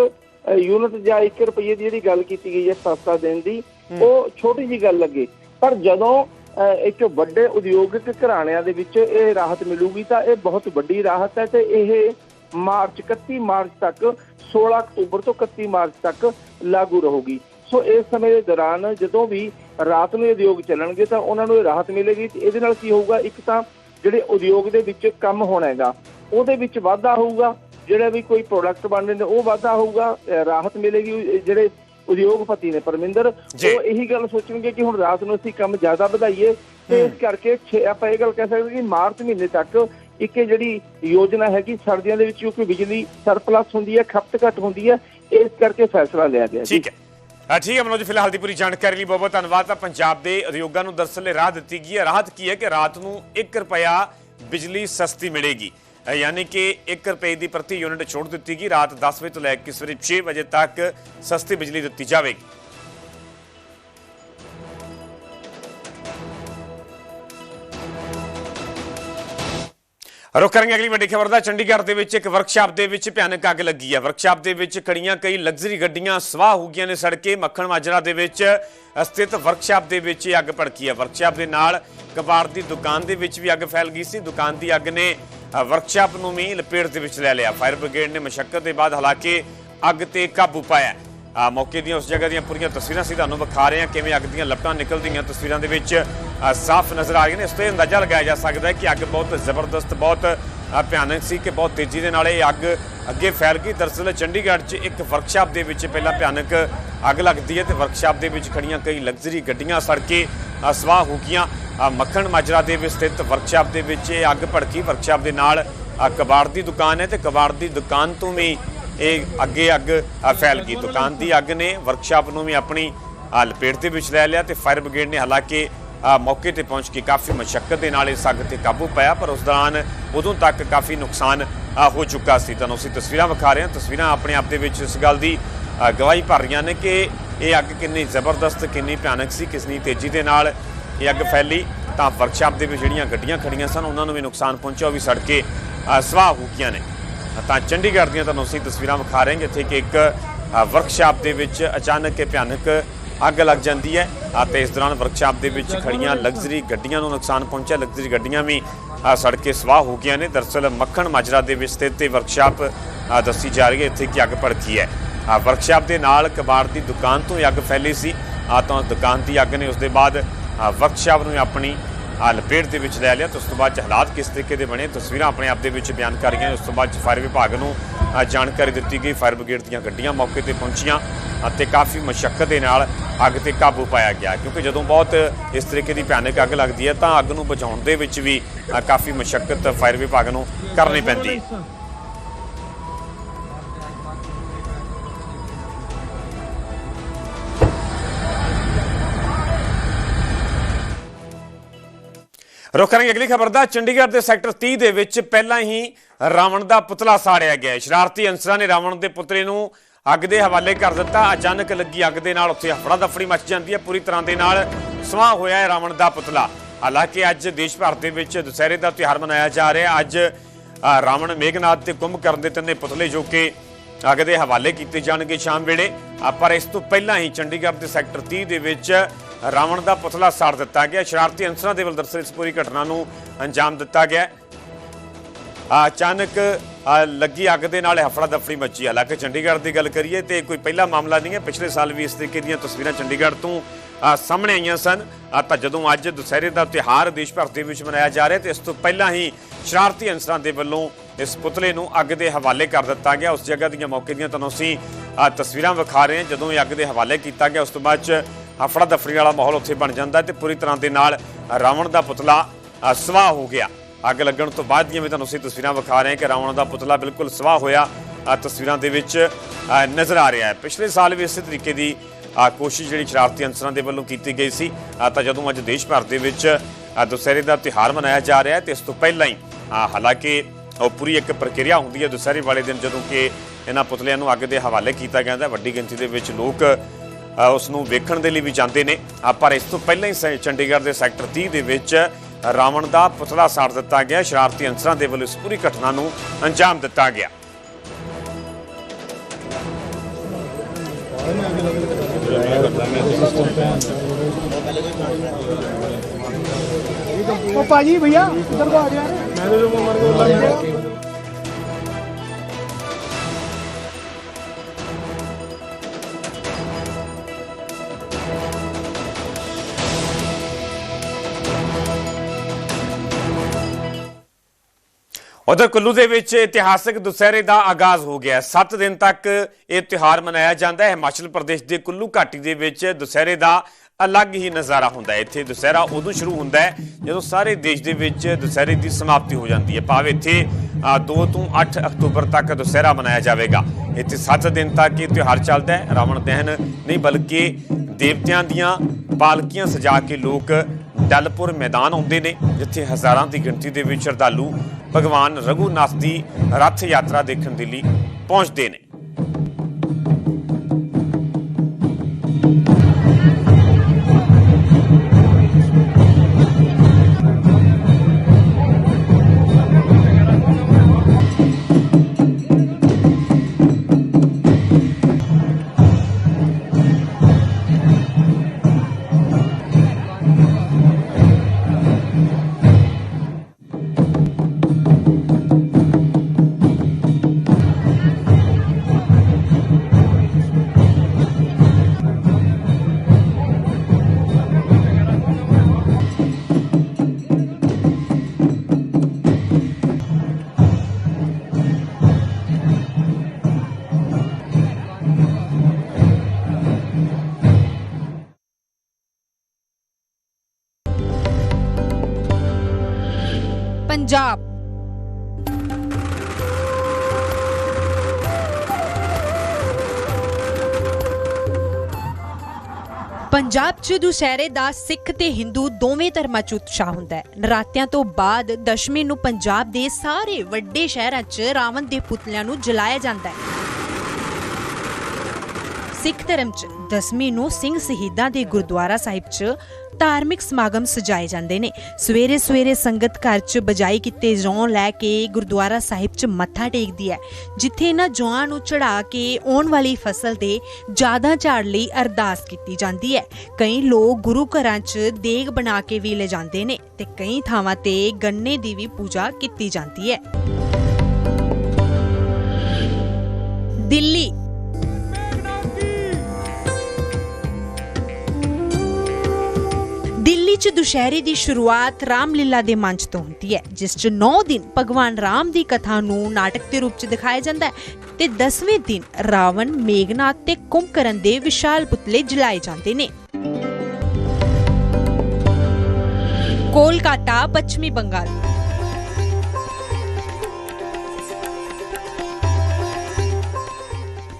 ਯੂਨਿਟ ਜਾਂ 1 ਰੁਪਏ ਦੀ ਜਿਹੜੀ ਗੱਲ ਕੀਤੀ ਗਈ ਹੈ ਸਸਤਾ ਦੇਣ ਦੀ ਉਹ ਛੋਟੀ ਜੀ ਗੱਲ ਲੱਗੇ। ਪਰ ਜਦੋਂ ਅ, ਇੱਕ ਵੱਡੇ ਉਦਯੋਗਿਕ ਘਰਾਣਿਆਂ ਦੇ ਵਿੱਚ ਇਹ ਰਾਹਤ ਮਿਲੂਗੀ ਤਾਂ ਇਹ ਬਹੁਤ ਵੱਡੀ ਰਾਹਤ ਹੈ ਤੇ ਇਹ ਮਾਰਚ 31 ਮਾਰਚ ਤੱਕ 16 ਅਕਤੂਬਰ ਤੋਂ 31 ਮਾਰਚ ਤੱਕ ਲਾਗੂ ਰਹੂਗੀ। ਸੋ ਇਸ ਸਮੇਂ ਦੇ ਦੌਰਾਨ ਜਦੋਂ ਵੀ ਰਾਤ ਨੂੰ ਉਦਯੋਗ ਚੱਲਣਗੇ ਤਾਂ ਉਹਨਾਂ ਨੂੰ ਇਹ ਰਾਹਤ ਮਿਲੇਗੀ ਇਹਦੇ ਨਾਲ ਕੀ ਹੋਊਗਾ? ਇੱਕ ਤਾਂ ਜਿਹੜੇ ਉਦਯੋਗ ਦੇ ਵਿੱਚ ਕੰਮ ਹੋਣਾ ਹੈਗਾ ਉਹਦੇ ਵਿੱਚ ਵਾਧਾ ਹੋਊਗਾ। ਜਿਹੜਾ ਵੀ ਕੋਈ ਪ੍ਰੋਡਕਟ ਬਣਦੇ ਨੇ ਉਹ ਵਾਧਾ ਹੋਊਗਾ ਰਾਹਤ ਮਿਲੇਗੀ। ਜਿਹੜੇ ਉਦਯੋਗਪਤੀ ਨੇ ਪਰਮਿੰਦਰ। ਉਹ ਇਹੀ ਗੱਲ ਸੋਚਣਗੇ ਕਿ ਹੁਣ ਰਾਤ ਨੂੰ ਅਸੀਂ ਕੰਮ ਜ਼ਿਆਦਾ ਵਧਾਈਏ ਤੇ ਇਸ ਕਰਕੇ ਆਪਾਂ ਇਹ ਗੱਲ ਕਹਿ ਸਕਦੇ ਕਿ ਮਾਰਚ ਮਹੀਨੇ ਤੱਕ ਇੱਕ ਜਿਹੜੀ ਯੋਜਨਾ ਹੈਗੀ ਸਰਦੀਆਂ ਦੇ ਵਿੱਚ ਕਿਉਂਕਿ ਬਿਜਲੀ ਸਰਪਲਸ ਹੁੰਦੀ ਹੈ ਖਪਤ ਘੱਟ ਹੁੰਦੀ ਹੈ ਇਸ ਕਰਕੇ ਫੈਸਲਾ ਲਿਆ ਗਿਆ ਠੀਕ ਹੈ। ਅ, ਠੀਕ ਹੈ ਮਨੋਜ ਫਿਲਹਾਲ ਦੀ ਪੂਰੀ ਜਾਣਕਾਰੀ ਲਈ ਬਹੁਤ ਬਹੁਤ ਧੰਨਵਾਦ। ਤਾਂ ਪੰਜਾਬ ਦੇ ਉਦਯੋਗਾਂ ਨੂੰ ਦਰਅਸਲ ਰਾਹ ਦਿੱਤੀ ਗਈ ਹੈ। ਰਾਹਤ ਕੀ ਹੈ ਕਿ ਰਾਤ ਨੂੰ 1 ਰੁਪਿਆ ਬਿਜਲੀ ਸਸਤੀ ਮਿਲੇਗੀ। ਯਾਨੀ ਕਿ 1 ਰੁਪਏ ਦੀ ਪ੍ਰਤੀ ਯੂਨਿਟ ਛੋਟ ਦਿੱਤੀ ਗਈ। ਰਾਤ 10 ਵਜੇ ਤੋਂ ਲੈ ਕੇ ਸਵੇਰੇ 6 ਵਜੇ ਤੱਕ ਸਸਤੀ ਬਿਜਲੀ ਦਿੱਤੀ ਜਾਵੇਗੀ। ਰੁਕ ਕਰਾਂਗੇ ਅਗਲੀ ਵੱਡੀ ਖਬਰ ਦਾ, ਚੰਡੀਗੜ੍ਹ ਦੇ ਵਿੱਚ ਇੱਕ ਵਰਕਸ਼ਾਪ ਦੇ ਵਿੱਚ ਭਿਆਨਕ ਅੱਗ ਲੱਗੀ ਹੈ। ਵਰਕਸ਼ਾਪ ਦੇ ਵਿੱਚ ਖੜੀਆਂ ਕਈ ਲਗਜ਼ਰੀ ਗੱਡੀਆਂ ਸਵਾਹ ਹੋ ਗਈਆਂ ਨੇ ਸੜਕੇ। ਮੱਖਣ ਮਾਜਰਾ ਦੇ ਵਿੱਚ ਸਥਿਤ ਵਰਕਸ਼ਾਪ ਦੇ ਵਿੱਚ ਇਹ ਅੱਗ ਭੜਕੀ ਹੈ। ਵਰਕਸ਼ਾਪ ਦੇ ਨਾਲ ਕਬਾੜ ਦੀ ਦੁਕਾਨ ਦੇ ਵਿੱਚ ਵੀ ਅੱਗ ਫੈਲ ਗਈ ਸੀ। ਦੁਕਾਨ ਦੀ ਅੱਗ ਨੇ ਵਰਕਸ਼ਾਪ ਨੂੰ ਵੀ ਲਪੇਟ ਦੇ ਵਿੱਚ ਲੈ ਲਿਆ। ਫਾਇਰ ਬ੍ਰਿਗੇਡ ਨੇ ਮਸ਼ੱਕਤ ਦੇ ਬਾਅਦ ਹਾਲਾਂਕਿ ਅੱਗ ਤੇ ਕਾਬੂ ਪਾਇਆ ਆ ਮੌਕੇ ਦੀਆਂ ਉਸ ਜਗ੍ਹਾ ਦੀਆਂ ਪੂਰੀਆਂ ਤਸਵੀਰਾਂ ਸੀ ਤੁਹਾਨੂੰ ਵਿਖਾ ਰਹੇ ਹਾਂ ਕਿਵੇਂ ਅੱਗ ਦੀਆਂ ਲਪਟਾਂ ਨਿਕਲਦੀਆਂ ਤਸਵੀਰਾਂ ਦੇ ਵਿੱਚ ਸਾਫ਼ ਨਜ਼ਰ ਆ ਰਹੀਆਂ ਨੇ। ਇਸ ਤੋਂ ਇਹ ਅੰਦਾਜ਼ਾ ਲਗਾਇਆ ਜਾ ਸਕਦਾ ਹੈ ਕਿ ਅੱਗ ਬਹੁਤ ਜ਼ਬਰਦਸਤ, ਬਹੁਤ ਭਿਆਨਕ ਸੀ ਕਿ ਬਹੁਤ ਤੇਜ਼ੀ ਦੇ ਨਾਲ ਇਹ ਅੱਗ ਅੱਗੇ ਫੈਲ ਗਈ। ਦਰਅਸਲ ਚੰਡੀਗੜ੍ਹ 'ਚ ਇੱਕ ਵਰਕਸ਼ਾਪ ਦੇ ਵਿੱਚ ਪਹਿਲਾਂ ਭਿਆਨਕ ਅੱਗ ਲੱਗਦੀ ਹੈ ਤੇ ਵਰਕਸ਼ਾਪ ਦੇ ਵਿੱਚ ਖੜੀਆਂ ਕਈ ਲਗਜ਼ਰੀ ਗੱਡੀਆਂ ਸੜ ਕੇ ਸਵਾਹ ਹੋ ਗਈਆਂ। ਮੱਖਣ ਮਾਜਰਾ ਦੇ ਵਿੱਚ ਸਥਿਤ ਵਰਕਸ਼ਾਪ ਦੇ ਵਿੱਚ ਇਹ ਅੱਗ ਭੜਕੀ। ਵਰਕਸ਼ਾਪ ਦੇ ਨਾਲ ਕਬਾੜ ਦੀ ਦੁਕਾਨ ਹੈ ਤੇ ਕਬਾੜ ਦੀ ਦੁਕਾਨ ਤੋਂ ਵੀ ਇਹ ਅੱਗੇ ਅੱਗ ਫੈਲ ਗਈ। ਦੁਕਾਨ ਦੀ ਅੱਗ ਨੇ ਵਰਕਸ਼ਾਪ ਨੂੰ ਵੀ ਆਪਣੀ ਲਪੇਟ ਦੇ ਵਿੱਚ ਲੈ ਲਿਆ ਤੇ ਫਾਇਰ ਬ੍ਰਿਗੇਡ ਨੇ ਹਾਲਾਂਕਿ ਮੌਕੇ ਤੇ ਪਹੁੰਚ ਕੇ ਕਾਫੀ ਮਸ਼ੱਕਤ ਦੇ ਨਾਲ ਇਸ ਅੱਗ ਤੇ ਕਾਬੂ ਪਾਇਆ ਪਰ ਉਸ ਦੌਰਾਨ ਉਦੋਂ ਤੱਕ ਕਾਫੀ ਨੁਕਸਾਨ ਹੋ ਚੁੱਕਾ ਸੀ। ਤੁਹਾਨੂੰ ਅਸੀਂ ਤਸਵੀਰਾਂ ਵਿਖਾ ਰਹੇ ਹਾਂ। ਤਸਵੀਰਾਂ ਆਪਣੇ ਆਪ ਦੇ ਵਿੱਚ ਇਸ ਗੱਲ ਦੀ ਗਵਾਹੀ ਭਰ ਰਹੀਆਂ ਨੇ ਕਿ ਇਹ ਅੱਗ ਕਿੰਨੀ ਜ਼ਬਰਦਸਤ ਕਿੰਨੀ ਭਿਆਨਕ ਸੀ ਕਿੰਨੀ ਤੇਜ਼ੀ ਦੇ ਨਾਲ ਇਹ ਅੱਗ ਫੈਲੀ। ਤਾਂ ਵਰਕਸ਼ਾਪ ਦੇ ਵਿੱਚ ਜਿਹੜੀਆਂ ਗੱਡੀਆਂ ਖੜੀਆਂ ਸਨ ਉਹਨਾਂ ਨੂੰ ਵੀ ਨੁਕਸਾਨ ਪਹੁੰਚਿਆ ਉਹ ਵੀ ਸੜ ਕੇ ਅ, ਸਵਾਹ ਹੋ ਗਈਆਂ ਨੇ। ਤਾਂ ਚੰਡੀਗੜ੍ਹ ਦੀਆਂ ਤੁਹਾਨੂੰ ਅਸੀਂ ਤਸਵੀਰਾਂ ਵਿਖਾ ਰਹੇ ਹਾਂ ਜਿੱਥੇ ਕਿ ਇੱਕ ਵਰਕਸ਼ਾਪ ਦੇ ਵਿੱਚ ਅਚਾਨਕ ਇਹ ਭਿਆਨਕ ਅੱਗ ਲੱਗ ਜਾਂਦੀ ਹੈ ਅਤੇ ਇਸ ਦੌਰਾਨ ਵਰਕਸ਼ਾਪ ਦੇ ਵਿੱਚ ਖੜੀਆਂ ਲਗਜ਼ਰੀ ਗੱਡੀਆਂ ਨੂੰ ਨੁਕਸਾਨ ਪਹੁੰਚਿਆ। ਲਗਜ਼ਰੀ ਗੱਡੀਆਂ ਵੀ ਸੜ ਕੇ ਸਵਾਹ ਹੋ ਗਈਆਂ ਨੇ। ਦਰਅਸਲ ਮੱਖਣ ਮਾਜਰਾ ਦੇ ਵਿੱਚ ਸਥਿਤ ਇਹ ਵਰਕਸ਼ਾਪ ਦੱਸੀ ਜਾ ਰਹੀ ਹੈ, ਇੱਥੇ ਕਿ ਅੱਗ ਭੜਕੀ ਹੈ। ਵਰਕਸ਼ਾਪ ਦੇ ਨਾਲ ਕਬਾੜ ਦੀ ਦੁਕਾਨ ਤੋਂ ਇਹ ਅੱਗ ਫੈਲੀ ਸੀ। ਆ ਤਾਂ ਦੁਕਾਨ ਦੀ ਅੱਗ ਨੇ ਉਸ ਦੇ ਬਾਅਦ ਵਰਕਸ਼ਾਪ ਨੂੰ ਆਪਣੀ ਲਪੇਟ ਦੇ ਵਿੱਚ ਲੈ ਲਿਆ। ਤੇ ਉਸ ਤੋਂ ਬਾਅਦ 'ਚ ਹਾਲਾਤ ਕਿਸ ਤਰੀਕੇ ਦੇ ਬਣੇ, ਤਸਵੀਰਾਂ ਆਪਣੇ ਆਪ ਦੇ ਵਿੱਚ ਬਿਆਨ ਕਰ ਰਹੀਆਂ ਉਸ ਤੋਂ ਬਾਅਦ ਫਾਇਰ ਵਿਭਾਗ ਨੂੰ ਜਾਣਕਾਰੀ ਦਿੱਤੀ ਗਈ। ਫਾਇਰ ਬ੍ਰਿਗੇਡ ਦੀਆਂ ਗੱਡੀਆਂ ਮੌਕੇ ਤੇ ਪਹੁੰਚੀਆਂ ਅਤੇ ਕਾਫੀ ਮਸ਼ੱਕਤ ਦੇ ਨਾਲ ਅੱਗ ਤੇ ਕਾਬੂ ਪਾਇਆ ਗਿਆ। ਕਿਉਂਕਿ ਜਦੋਂ ਬਹੁਤ ਇਸ ਤਰੀਕੇ ਦੀ ਭਿਆਨਕ ਅੱਗ ਲੱਗਦੀ ਹੈ ਤਾਂ ਅੱਗ ਨੂੰ ਬੁਝਾਉਣ ਦੇ ਵਿੱਚ ਵੀ ਕਾਫੀ ਮਸ਼ੱਕਤ ਫਾਇਰ ਵਿਭਾਗ ਨੂੰ ਕਰਨੀ ਪੈਂਦੀ। ਹੈ ਰੁਕ ਕਰਾਂਗੇ ਅਗਲੀ ਖਬਰ ਦਾ। ਚੰਡੀਗੜ੍ਹ ਦੇ ਸੈਕਟਰ 30 ਦੇ ਵਿੱਚ ਪਹਿਲਾਂ ਹੀ ਰਾਵਣ ਦਾ ਪੁਤਲਾ ਸਾੜਿਆ ਗਿਆ ਸ਼ਰਾਰਤੀ ਅਨਸਰਾਂ ਨੇ ਰਾਵਣ ਦੇ ਪੁਤਲੇ ਨੂੰ ਅੱਗ ਦੇ ਹਵਾਲੇ ਕਰ ਦਿੱਤਾ। ਅਚਾਨਕ ਲੱਗੀ ਅੱਗ ਦੇ ਨਾਲ ਉੱਥੇ ਹਫੜਾ ਦਫੜੀ ਮਚ ਜਾਂਦੀ ਹੈ। ਪੂਰੀ ਤਰ੍ਹਾਂ ਦੇ ਨਾਲ ਸਵਾਹ ਹੋਇਆ ਹੈ ਰਾਵਣ ਦਾ ਪੁਤਲਾ। ਹਾਲਾਂਕਿ ਅੱਜ ਦੇਸ਼ ਭਰ ਦੇ ਵਿੱਚ ਦੁਸਹਿਰੇ ਦਾ ਤਿਉਹਾਰ ਮਨਾਇਆ ਜਾ ਰਿਹਾ ਹੈ। ਅੱਜ ਰਾਵਣ ਮੇਘਨਾਥ ਤੇ ਕੁੰਭਕਰਨ ਦੇ ਤਿੰਨੇ ਪੁਤਲੇ ਜੋ ਕਿ ਅੱਗ ਦੇ ਹਵਾਲੇ ਕੀਤੇ ਜਾਣਗੇ ਸ਼ਾਮ ਵੇਲੇ। ਪਰ ਇਸ ਤੋਂ ਪਹਿਲਾਂ ਹੀ ਚੰਡੀਗੜ੍ਹ ਦੇ ਸੈਕਟਰ 30 ਦੇ ਵਿੱਚ ਰਾਵਣ ਦਾ ਪੁਤਲਾ ਸਾੜ ਦਿੱਤਾ ਗਿਆ। ਸ਼ਰਾਰਤੀ ਅਨਸਰਾਂ ਦੇ ਵੱਲ ਦਰਅਸਲ ਇਸ ਪੂਰੀ ਘਟਨਾ ਨੂੰ ਅੰਜਾਮ ਦਿੱਤਾ ਗਿਆ। ਅਚਾਨਕ ਲੱਗੀ ਅੱਗ ਦੇ ਨਾਲ ਹਫੜਾ ਦਫੜੀ ਮੱਚੀ। ਹਾਲਾਂਕਿ ਚੰਡੀਗੜ੍ਹ ਦੀ ਗੱਲ ਕਰੀਏ ਤੇ ਕੋਈ ਪਹਿਲਾ ਮਾਮਲਾ ਨਹੀਂ ਹੈ। ਪਿਛਲੇ ਸਾਲ ਵੀ ਇਸ ਤਰੀਕੇ ਦੀਆਂ ਤਸਵੀਰਾਂ ਚੰਡੀਗੜ੍ਹ ਤੋਂ ਸਾਹਮਣੇ ਆਈਆਂ ਸਨ। ਤਾਂ ਜਦੋਂ ਅੱਜ ਦੁਸਹਿਰੇ ਦਾ ਤਿਉਹਾਰ ਦੇਸ਼ ਭਰ ਦੇ ਵਿੱਚ ਮਨਾਇਆ ਜਾ ਰਿਹਾ ਤੇ ਇਸ ਤੋਂ ਪਹਿਲਾਂ ਹੀ ਸ਼ਰਾਰਤੀ ਅਨਸਰਾਂ ਦੇ ਵੱਲੋਂ ਇਸ ਪੁਤਲੇ ਨੂੰ ਅੱਗ ਦੇ ਹਵਾਲੇ ਕਰ ਦਿੱਤਾ ਗਿਆ। ਉਸ ਜਗ੍ਹਾ ਦੀਆਂ ਮੌਕੇ ਦੀਆਂ ਤੁਹਾਨੂੰ ਅਸੀਂ ਤਸਵੀਰਾਂ ਵਿਖਾ ਰਹੇ ਹਾਂ। ਜਦੋਂ ਇਹ ਅੱਗ ਦੇ ਹਵਾਲੇ ਕੀਤਾ ਗਿਆ, ਉਸ ਤੋਂ ਬਾਅਦ ਚ ਹਫੜਾ ਦਫੜੀ ਵਾਲਾ ਮਾਹੌਲ ਉੱਥੇ ਬਣ ਜਾਂਦਾ ਹੈ ਤੇ ਪੂਰੀ ਤਰ੍ਹਾਂ ਦੇ ਨਾਲ ਰਾਵਣ ਦਾ ਪੁਤਲਾ ਅ, ਸਵਾਹ ਹੋ ਗਿਆ। ਅੱਗ ਲੱਗਣ ਤੋਂ ਬਾਅਦ ਦੀਆਂ ਵੀ ਤੁਹਾਨੂੰ ਅਸੀਂ ਤਸਵੀਰਾਂ ਵਿਖਾ ਰਹੇ ਹਾਂ ਕਿ ਰਾਵਣ ਦਾ ਪੁਤਲਾ ਬਿਲਕੁਲ ਸਵਾਹ ਹੋਇਆ ਤਸਵੀਰਾਂ ਦੇ ਵਿੱਚ ਨਜ਼ਰ ਆ ਰਿਹਾ ਹੈ। ਪਿਛਲੇ ਸਾਲ ਵੀ ਇਸੇ ਤਰੀਕੇ ਦੀ ਕੋਸ਼ਿਸ਼ ਜਿਹੜੀ ਸ਼ਰਾਰਤੀ ਅਨਸਰਾਂ ਦੇ ਵੱਲੋਂ ਕੀਤੀ ਗਈ ਸੀ ਤਾਂ ਜਦੋਂ ਅੱਜ ਦੇਸ਼ ਭਰ ਦੇ ਵਿੱਚ ਦੁਸਹਿਰੇ ਦਾ ਤਿਉਹਾਰ ਮਨਾਇਆ ਜਾ ਰਿਹਾ ਹੈ ਤੇ ਇਸ ਤੋਂ ਪਹਿਲਾਂ ਹੀ ਹਾਲਾਂਕਿ ਉਹ ਪੂਰੀ ਇੱਕ ਪ੍ਰਕਿਰਿਆ ਹੁੰਦੀ ਹੈ ਦੁਸਹਿਰੇ ਵਾਲੇ ਦਿਨ ਜਦੋਂ ਕਿ ਇਹਨਾਂ ਪੁਤਲਿਆਂ ਨੂੰ ਅੱਗ ਦੇ ਹਵਾਲੇ ਕੀਤਾ ਜਾਂਦਾ ਵੱਡੀ ਗਿਣਤੀ ਦੇ ਵਿੱਚ ਲੋਕ ਉਸ ਨੂੰ ਵੇਖਣ ਦੇ ਲਈ ਵੀ ਜਾਂਦੇ ਨੇ। ਪਰ ਇਸ ਤੋਂ ਪਹਿਲਾਂ ਹੀ ਚੰਡੀਗੜ੍ਹ ਦੇ ਸੈਕਟਰ 30 ਦੇ ਵਿੱਚ ਰਾਵਣ ਦਾ ਪੁਤਲਾ ਸਾੜ ਦਿੱਤਾ ਗਿਆ। ਸ਼ਰਾਰਤੀ ਅੰਸਰਾਂ ਦੇ ਵੱਲੋਂ ਇਸ ਪੂਰੀ ਘਟਨਾ ਨੂੰ ਅੰਜਾਮ ਦਿੱਤਾ ਗਿਆ। ਉਹ ਭਾਜੀ ਭਈਆ ਇਧਰ ਆ ਜਾ ਮੈਂ ਜੋ ਮਰ ਕੋ ਲੱਗ ਗਿਆ। ਉਧਰ ਕੁੱਲੂ ਦੇ ਵਿੱਚ ਇਤਿਹਾਸਕ ਦੁਸਹਿਰੇ ਦਾ ਆਗਾਜ਼ ਹੋ ਗਿਆ 7 ਦਿਨ ਤੱਕ ਇਹ ਤਿਉਹਾਰ ਮਨਾਇਆ ਜਾਂਦਾ ਹੈ। ਹਿਮਾਚਲ ਪ੍ਰਦੇਸ਼ ਦੇ ਕੁੱਲੂ ਘਾਟੀ ਦੇ ਵਿੱਚ ਦੁਸਹਿਰੇ ਦਾ ਅਲੱਗ ਹੀ ਨਜ਼ਾਰਾ ਹੁੰਦਾ ਹੈ। ਇੱਥੇ ਦੁਸਹਿਰਾ ਉਦੋਂ ਸ਼ੁਰੂ ਹੁੰਦਾ ਹੈ ਜਦੋਂ ਸਾਰੇ ਦੇਸ਼ ਦੇ ਵਿੱਚ ਦੁਸਹਿਰੇ ਦੀ ਸਮਾਪਤੀ ਹੋ ਜਾਂਦੀ ਹੈ। ਭਾਵੇਂ ਇੱਥੇ 2 ਤੋਂ 8 ਅਕਤੂਬਰ ਤੱਕ ਦੁਸਹਿਰਾ ਮਨਾਇਆ ਜਾਵੇਗਾ। ਇੱਥੇ 7 ਦਿਨ ਤੱਕ ਇਹ ਤਿਉਹਾਰ ਚੱਲਦਾ ਹੈ। ਰਾਵਣ ਦਹਨ ਨਹੀਂ, ਬਲਕਿ ਦੇਵਤਿਆਂ ਦੀਆਂ ਪਾਲਕੀਆਂ ਸਜਾ ਕੇ ਲੋਕ ਡਲਪੁਰ ਮੈਦਾਨ ਆਉਂਦੇ ਨੇ, ਜਿੱਥੇ ਹਜ਼ਾਰਾਂ ਦੀ ਗਿਣਤੀ ਦੇ ਵਿੱਚ ਸ਼ਰਧਾਲੂ ਭਗਵਾਨ ਰਘੂਨਾਥ ਦੀ ਰੱਥ ਯਾਤਰਾ ਦੇਖਣ ਦੇ ਲਈ ਪਹੁੰਚਦੇ ਨੇ। ਪੰਜਾਬ ਪੰਜਾਬ 'ਚ ਦੁਸਹਿਰੇ ਦਾ ਸਿੱਖ ਤੇ ਹਿੰਦੂ ਦੋਵੇਂ ਧਰਮਾਂ 'ਚ ਉਤਸ਼ਾਹ ਹੁੰਦਾ ਹੈ। ਨਰਾਤਿਆਂ ਤੋਂ ਬਾਅਦ ਦਸ਼ਮੀ ਨੂੰ ਪੰਜਾਬ ਦੇ ਸਾਰੇ ਵੱਡੇ ਸ਼ਹਿਰਾਂ 'ਚ ਰਾਵਣ ਦੇ ਪੁਤਲਿਆਂ ਨੂੰ ਜਲਾਇਆ ਜਾਂਦਾ ਹੈ। ਸਿੱਖ ਧਰਮ 'ਚ ਦਸਵੀਂ ਨੂੰ ਸਿੰਘ ਸ਼ਹੀਦਾਂ ਦੇ ਗੁਰਦੁਆਰਾ ਸਾਹਿਬ 'ਚ ਧਾਰਮਿਕ ਸਮਾਗਮ ਸਜਾਏ ਜਾਂਦੇ ਨੇ। ਸਵੇਰੇ ਸਵੇਰੇ ਸੰਗਤ ਘਰ 'ਚ ਬਜਾਈ ਕੀਤੇ ਜੌਂ ਲੈ ਕੇ ਗੁਰਦੁਆਰਾ ਸਾਹਿਬ 'ਚ ਮੱਥਾ ਟੇਕਦੀ ਹੈ, ਜਿੱਥੇ ਇਹਨਾਂ ਜੌਆਂ ਨੂੰ ਚੜਾ ਕੇ ਆਉਣ ਵਾਲੀ ਫਸਲ ਦੇ ਜ਼ਿਆਦਾ ਝਾੜ ਲਈ ਅਰਦਾਸ ਕੀਤੀ ਜਾਂਦੀ ਹੈ। ਕਈ ਲੋਕ ਗੁਰੂ ਘਰਾਂ 'ਚ ਦੇਗ ਬਣਾ ਕੇ ਵੀ ਲੈ ਜਾਂਦੇ ਨੇ ਤੇ ਕਈ ਥਾਵਾਂ ਤੇ ਗੰਨੇ ਦੀ ਵੀ ਪੂਜਾ ਕੀਤੀ ਜਾਂਦੀ ਹੈ। ਦਿੱਲੀ ਦਿੱਲੀ 'ਚ ਦੁਸ਼ਹਿਰੇ ਦੀ ਸ਼ੁਰੂਆਤ ਰਾਮਲੀਲਾ ਦੇ ਮੰਚ ਤੋਂ ਹੁੰਦੀ ਹੈ, ਜਿਸ 'ਚ 9 ਦਿਨ ਭਗਵਾਨ ਰਾਮ ਦੀ ਕਥਾ ਨੂੰ ਨਾਟਕ ਦੇ ਰੂਪ 'ਚ ਦਿਖਾਇਆ ਜਾਂਦਾ ਹੈ ਤੇ 10ਵੇਂ ਦਿਨ ਰਾਵਣ, ਮੇਘਨਾਥ ਤੇ ਕੁੰਭਕਰਨ ਦੇ ਵਿਸ਼ਾਲ ਪੁਤਲੇ ਜਲਾਏ ਜਾਂਦੇ ਨੇ। ਕੋਲਕਾਤਾ, ਪੱਛਮੀ ਬੰਗਾਲ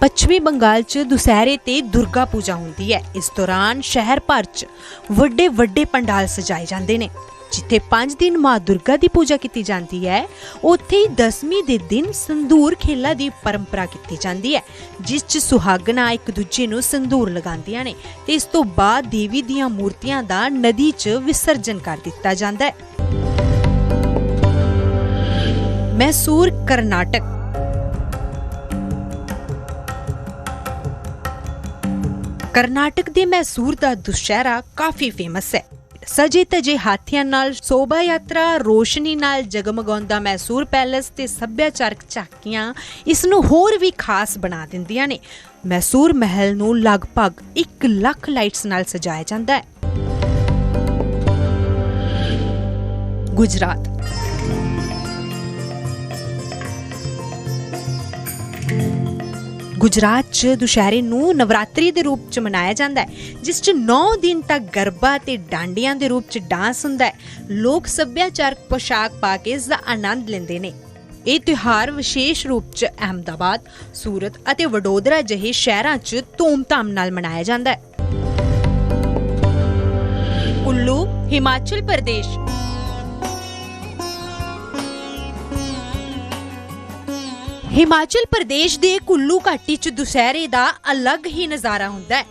ਪੱਛਮੀ ਬੰਗਾਲ 'ਚ ਦੁਸਹਿਰੇ ਤੇ ਦੁਰਗਾ ਪੂਜਾ ਹੁੰਦੀ ਹੈ। ਇਸ ਦੌਰਾਨ ਸ਼ਹਿਰ ਭਰ 'ਚ ਵੱਡੇ ਵੱਡੇ ਪੰਡਾਲ ਸਜਾਏ ਜਾਂਦੇ ਨੇ। ਜਿੱਥੇ 5 ਦਿਨ ਮਾਂ ਦੁਰਗਾ ਦੀ ਪੂਜਾ ਕੀਤੀ ਜਾਂਦੀ ਹੈ, ਉੱਥੇ ਹੀ 10ਵੀਂ ਦੇ ਦਿਨ ਸੰਧੂਰ ਖੇਲਾ ਦੀ ਪਰੰਪਰਾ ਕੀਤੀ ਜਾਂਦੀ ਹੈ, ਜਿਸ 'ਚ ਸੁਹਾਗਣਾ ਇੱਕ ਦੂਜੇ ਨੂੰ ਸੰਧੂਰ ਲਗਾਉਂਦੀਆਂ ਨੇ। ਤੇ ਇਸ ਤੋਂ ਬਾਅਦ ਦੇਵੀ ਦੀਆਂ ਮੂਰਤੀਆਂ ਦਾ ਨਦੀ 'ਚ ਵਿਸਰਜਨ ਕਰ ਦਿੱਤਾ ਜਾਂਦਾ ਹੈ। ਮੈਸੂਰ ਕਰਨਾਟਕ ਕਰਨਾਟਕ ਦੇ ਮੈਸੂਰ ਦਾ ਦੁਸ਼ਹਿਰਾ ਕਾਫੀ ਫੇਮਸ ਹੈ। ਸਜੇ ਤਜੇ ਹਾਥੀਆਂ ਨਾਲ ਸੋਭਾ ਯਾਤਰਾ ਰੋਸ਼ਨੀ ਨਾਲ ਜਗਮਗਾਉਂਦਾ ਮੈਸੂਰ ਪੈਲੇਸ ਤੇ ਸੱਭਿਆਚਾਰਕ ਝਾਕੀਆਂ ਇਸ ਨੂੰ ਹੋਰ ਵੀ ਖਾਸ ਬਣਾ ਦਿੰਦੀਆਂ ਨੇ। ਮੈਸੂਰ ਮਹਿਲ ਨੂੰ ਲਗਭਗ 1 ਲੱਖ ਲਾਈਟਸ ਨਾਲ ਸਜਾਇਆ ਜਾਂਦਾ ਹੈ। ਗੁਜਰਾਤ ਗੁਜਰਾਤ 'ਚ ਦੁਸ਼ਹਿਰੇ ਨੂੰ ਨਵਰਾਤਰੀ ਦੇ ਰੂਪ 'ਚ ਮਨਾਇਆ ਜਾਂਦਾ ਹੈ ਜਿਸ 'ਚ 9 ਦਿਨ ਤੱਕ ਗਰਬਾ ਤੇ ਡਾਂਡੀਆਂ ਦੇ ਰੂਪ 'ਚ ਡਾਂਸ ਹੁੰਦਾ ਹੈ। ਲੋਕ ਸੱਭਿਆਚਾਰਕ ਪੋਸ਼ਾਕ ਪਾ ਕੇ ਇਸ ਦਾ ਆਨੰਦ ਲੈਂਦੇ ਨੇ। ਇਹ ਤਿਉਹਾਰ ਵਿਸ਼ੇਸ਼ ਰੂਪ 'ਚ ਅਹਮਦਾਬਾਦ, ਸੂਰਤ ਅਤੇ ਵਡੋਦਰਾ ਜਿਹੇ ਸ਼ਹਿਰਾਂ 'ਚ ਧੂਮ ਧਾਮ ਨਾਲ ਮਨਾਇਆ ਜਾਂਦਾ ਹੈ। ਕੁੱਲੂ ਹਿਮਾਚਲ ਪ੍ਰਦੇਸ਼ ਹਿਮਾਚਲ ਪ੍ਰਦੇਸ਼ ਦੇ ਕੁੱਲੂ ਘਾਟੀ 'ਚ ਦੁਸਹਿਰੇ ਦਾ ਅਲੱਗ ਹੀ ਨਜ਼ਾਰਾ ਹੁੰਦਾ ਹੈ।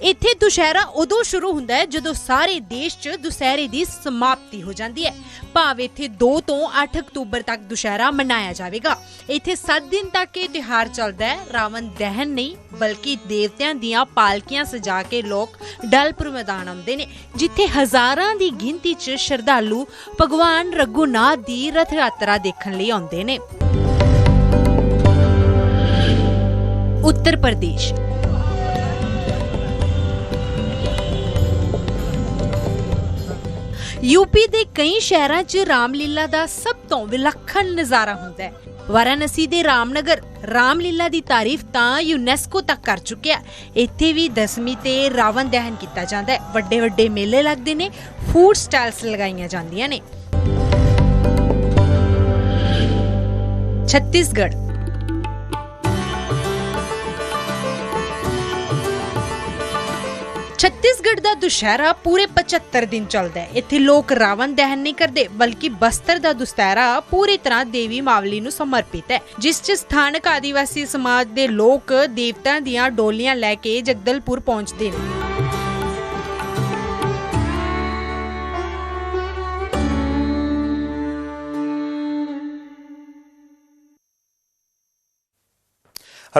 ਇੱਥੇ ਦੁਸ਼ਹਿਰਾ ਉਦੋਂ ਸ਼ੁਰੂ ਹੁੰਦਾ ਹੈ ਜਦੋਂ ਸਾਰੇ ਦੇਸ਼ 'ਚ ਦੁਸਹਿਰੇ ਦੀ ਸਮਾਪਤੀ ਹੋ ਜਾਂਦੀ ਹੈ। ਭਾਵੇਂ ਇੱਥੇ 2 ਤੋਂ 8 ਅਕਤੂਬਰ ਤੱਕ ਦੁਸ਼ਹਿਰਾ ਮਨਾਇਆ ਜਾਵੇਗਾ। ਇੱਥੇ 7 ਦਿਨ ਤੱਕ ਇਹ ਤਿਉਹਾਰ ਚੱਲਦਾ ਹੈ। ਰਾਵਣ ਦਹਨ ਨਹੀਂ, ਬਲਕਿ ਦੇਵਤਿਆਂ ਦੀਆਂ ਪਾਲਕੀਆਂ ਸਜਾ ਕੇ ਲੋਕ ਡਲਪੁਰ ਮੈਦਾਨ ਆਉਂਦੇ ਨੇ, ਜਿੱਥੇ ਹਜ਼ਾਰਾਂ ਦੀ ਗਿਣਤੀ 'ਚ ਸ਼ਰਧਾਲੂ ਭਗਵਾਨ ਰਘੁਨਾਥ ਦੀ ਰਥ ਯਾਤਰਾ ਦੇਖਣ ਲਈ ਆਉਂਦੇ ਨੇ। ਉੱਤਰ ਪ੍ਰਦੇਸ਼। ਯੂਪੀ ਦੇ ਕਈ ਸ਼ਹਿਰਾਂ 'ਚ ਰਾਮਲੀਲਾ ਦਾ ਸਭ ਤੋਂ ਵਿਲੱਖਣ ਨਜ਼ਾਰਾ ਹੁੰਦਾ ਹੈ। ਵਾਰਾਣਸੀ ਦੇ ਰਾਮਨਗਰ, ਰਾਮਲੀਲਾ ਦੀ ਤਾਰੀਫ ਤਾਂ ਯੂਨੈਸਕੋ ਤੱਕ ਕਰ ਚੁੱਕਿਆ ਇੱਥੇ ਵੀ ਦਸਵੀਂ ਤੇ ਰਾਵਣ ਦਹਨ ਕੀਤਾ ਜਾਂਦਾ ਹੈ। ਵੱਡੇ ਵੱਡੇ ਮੇਲੇ ਲੱਗਦੇ ਨੇ ਫੂਡ ਸਟਾਲਸ ਲਗਾਈਆਂ ਜਾਂਦੀਆਂ ਨੇ। ਛੱਤੀਸਗੜ੍ਹ ਛੱਤੀਸਗੜ੍ਹ ਦਾ ਦੁਸ਼ਹਿਰਾ ਪੂਰੇ 75 ਦਿਨ ਚੱਲਦਾ ਹੈ ਇੱਥੇ ਲੋਕ ਰਾਵਣ ਦਹਨ ਨਹੀਂ ਕਰਦੇ ਬਲਕਿ ਬਸਤਰ ਦਾ ਦੁਸਹਿਰਾ ਪੂਰੀ ਤਰ੍ਹਾਂ ਦੇਵੀ ਮਾਵਲੀ ਨੂੰ ਸਮਰਪਿਤ ਹੈ ਜਿਸ 'ਚ ਸਥਾਨਕ ਆਦੀਵਾਸੀ ਸਮਾਜ ਦੇ ਲੋਕ ਦੇਵਤਾਂ ਦੀਆਂ ਡੋਲੀਆਂ ਲੈ ਕੇ ਜਗਦਲਪੁਰ ਪਹੁੰਚਦੇ ਨੇ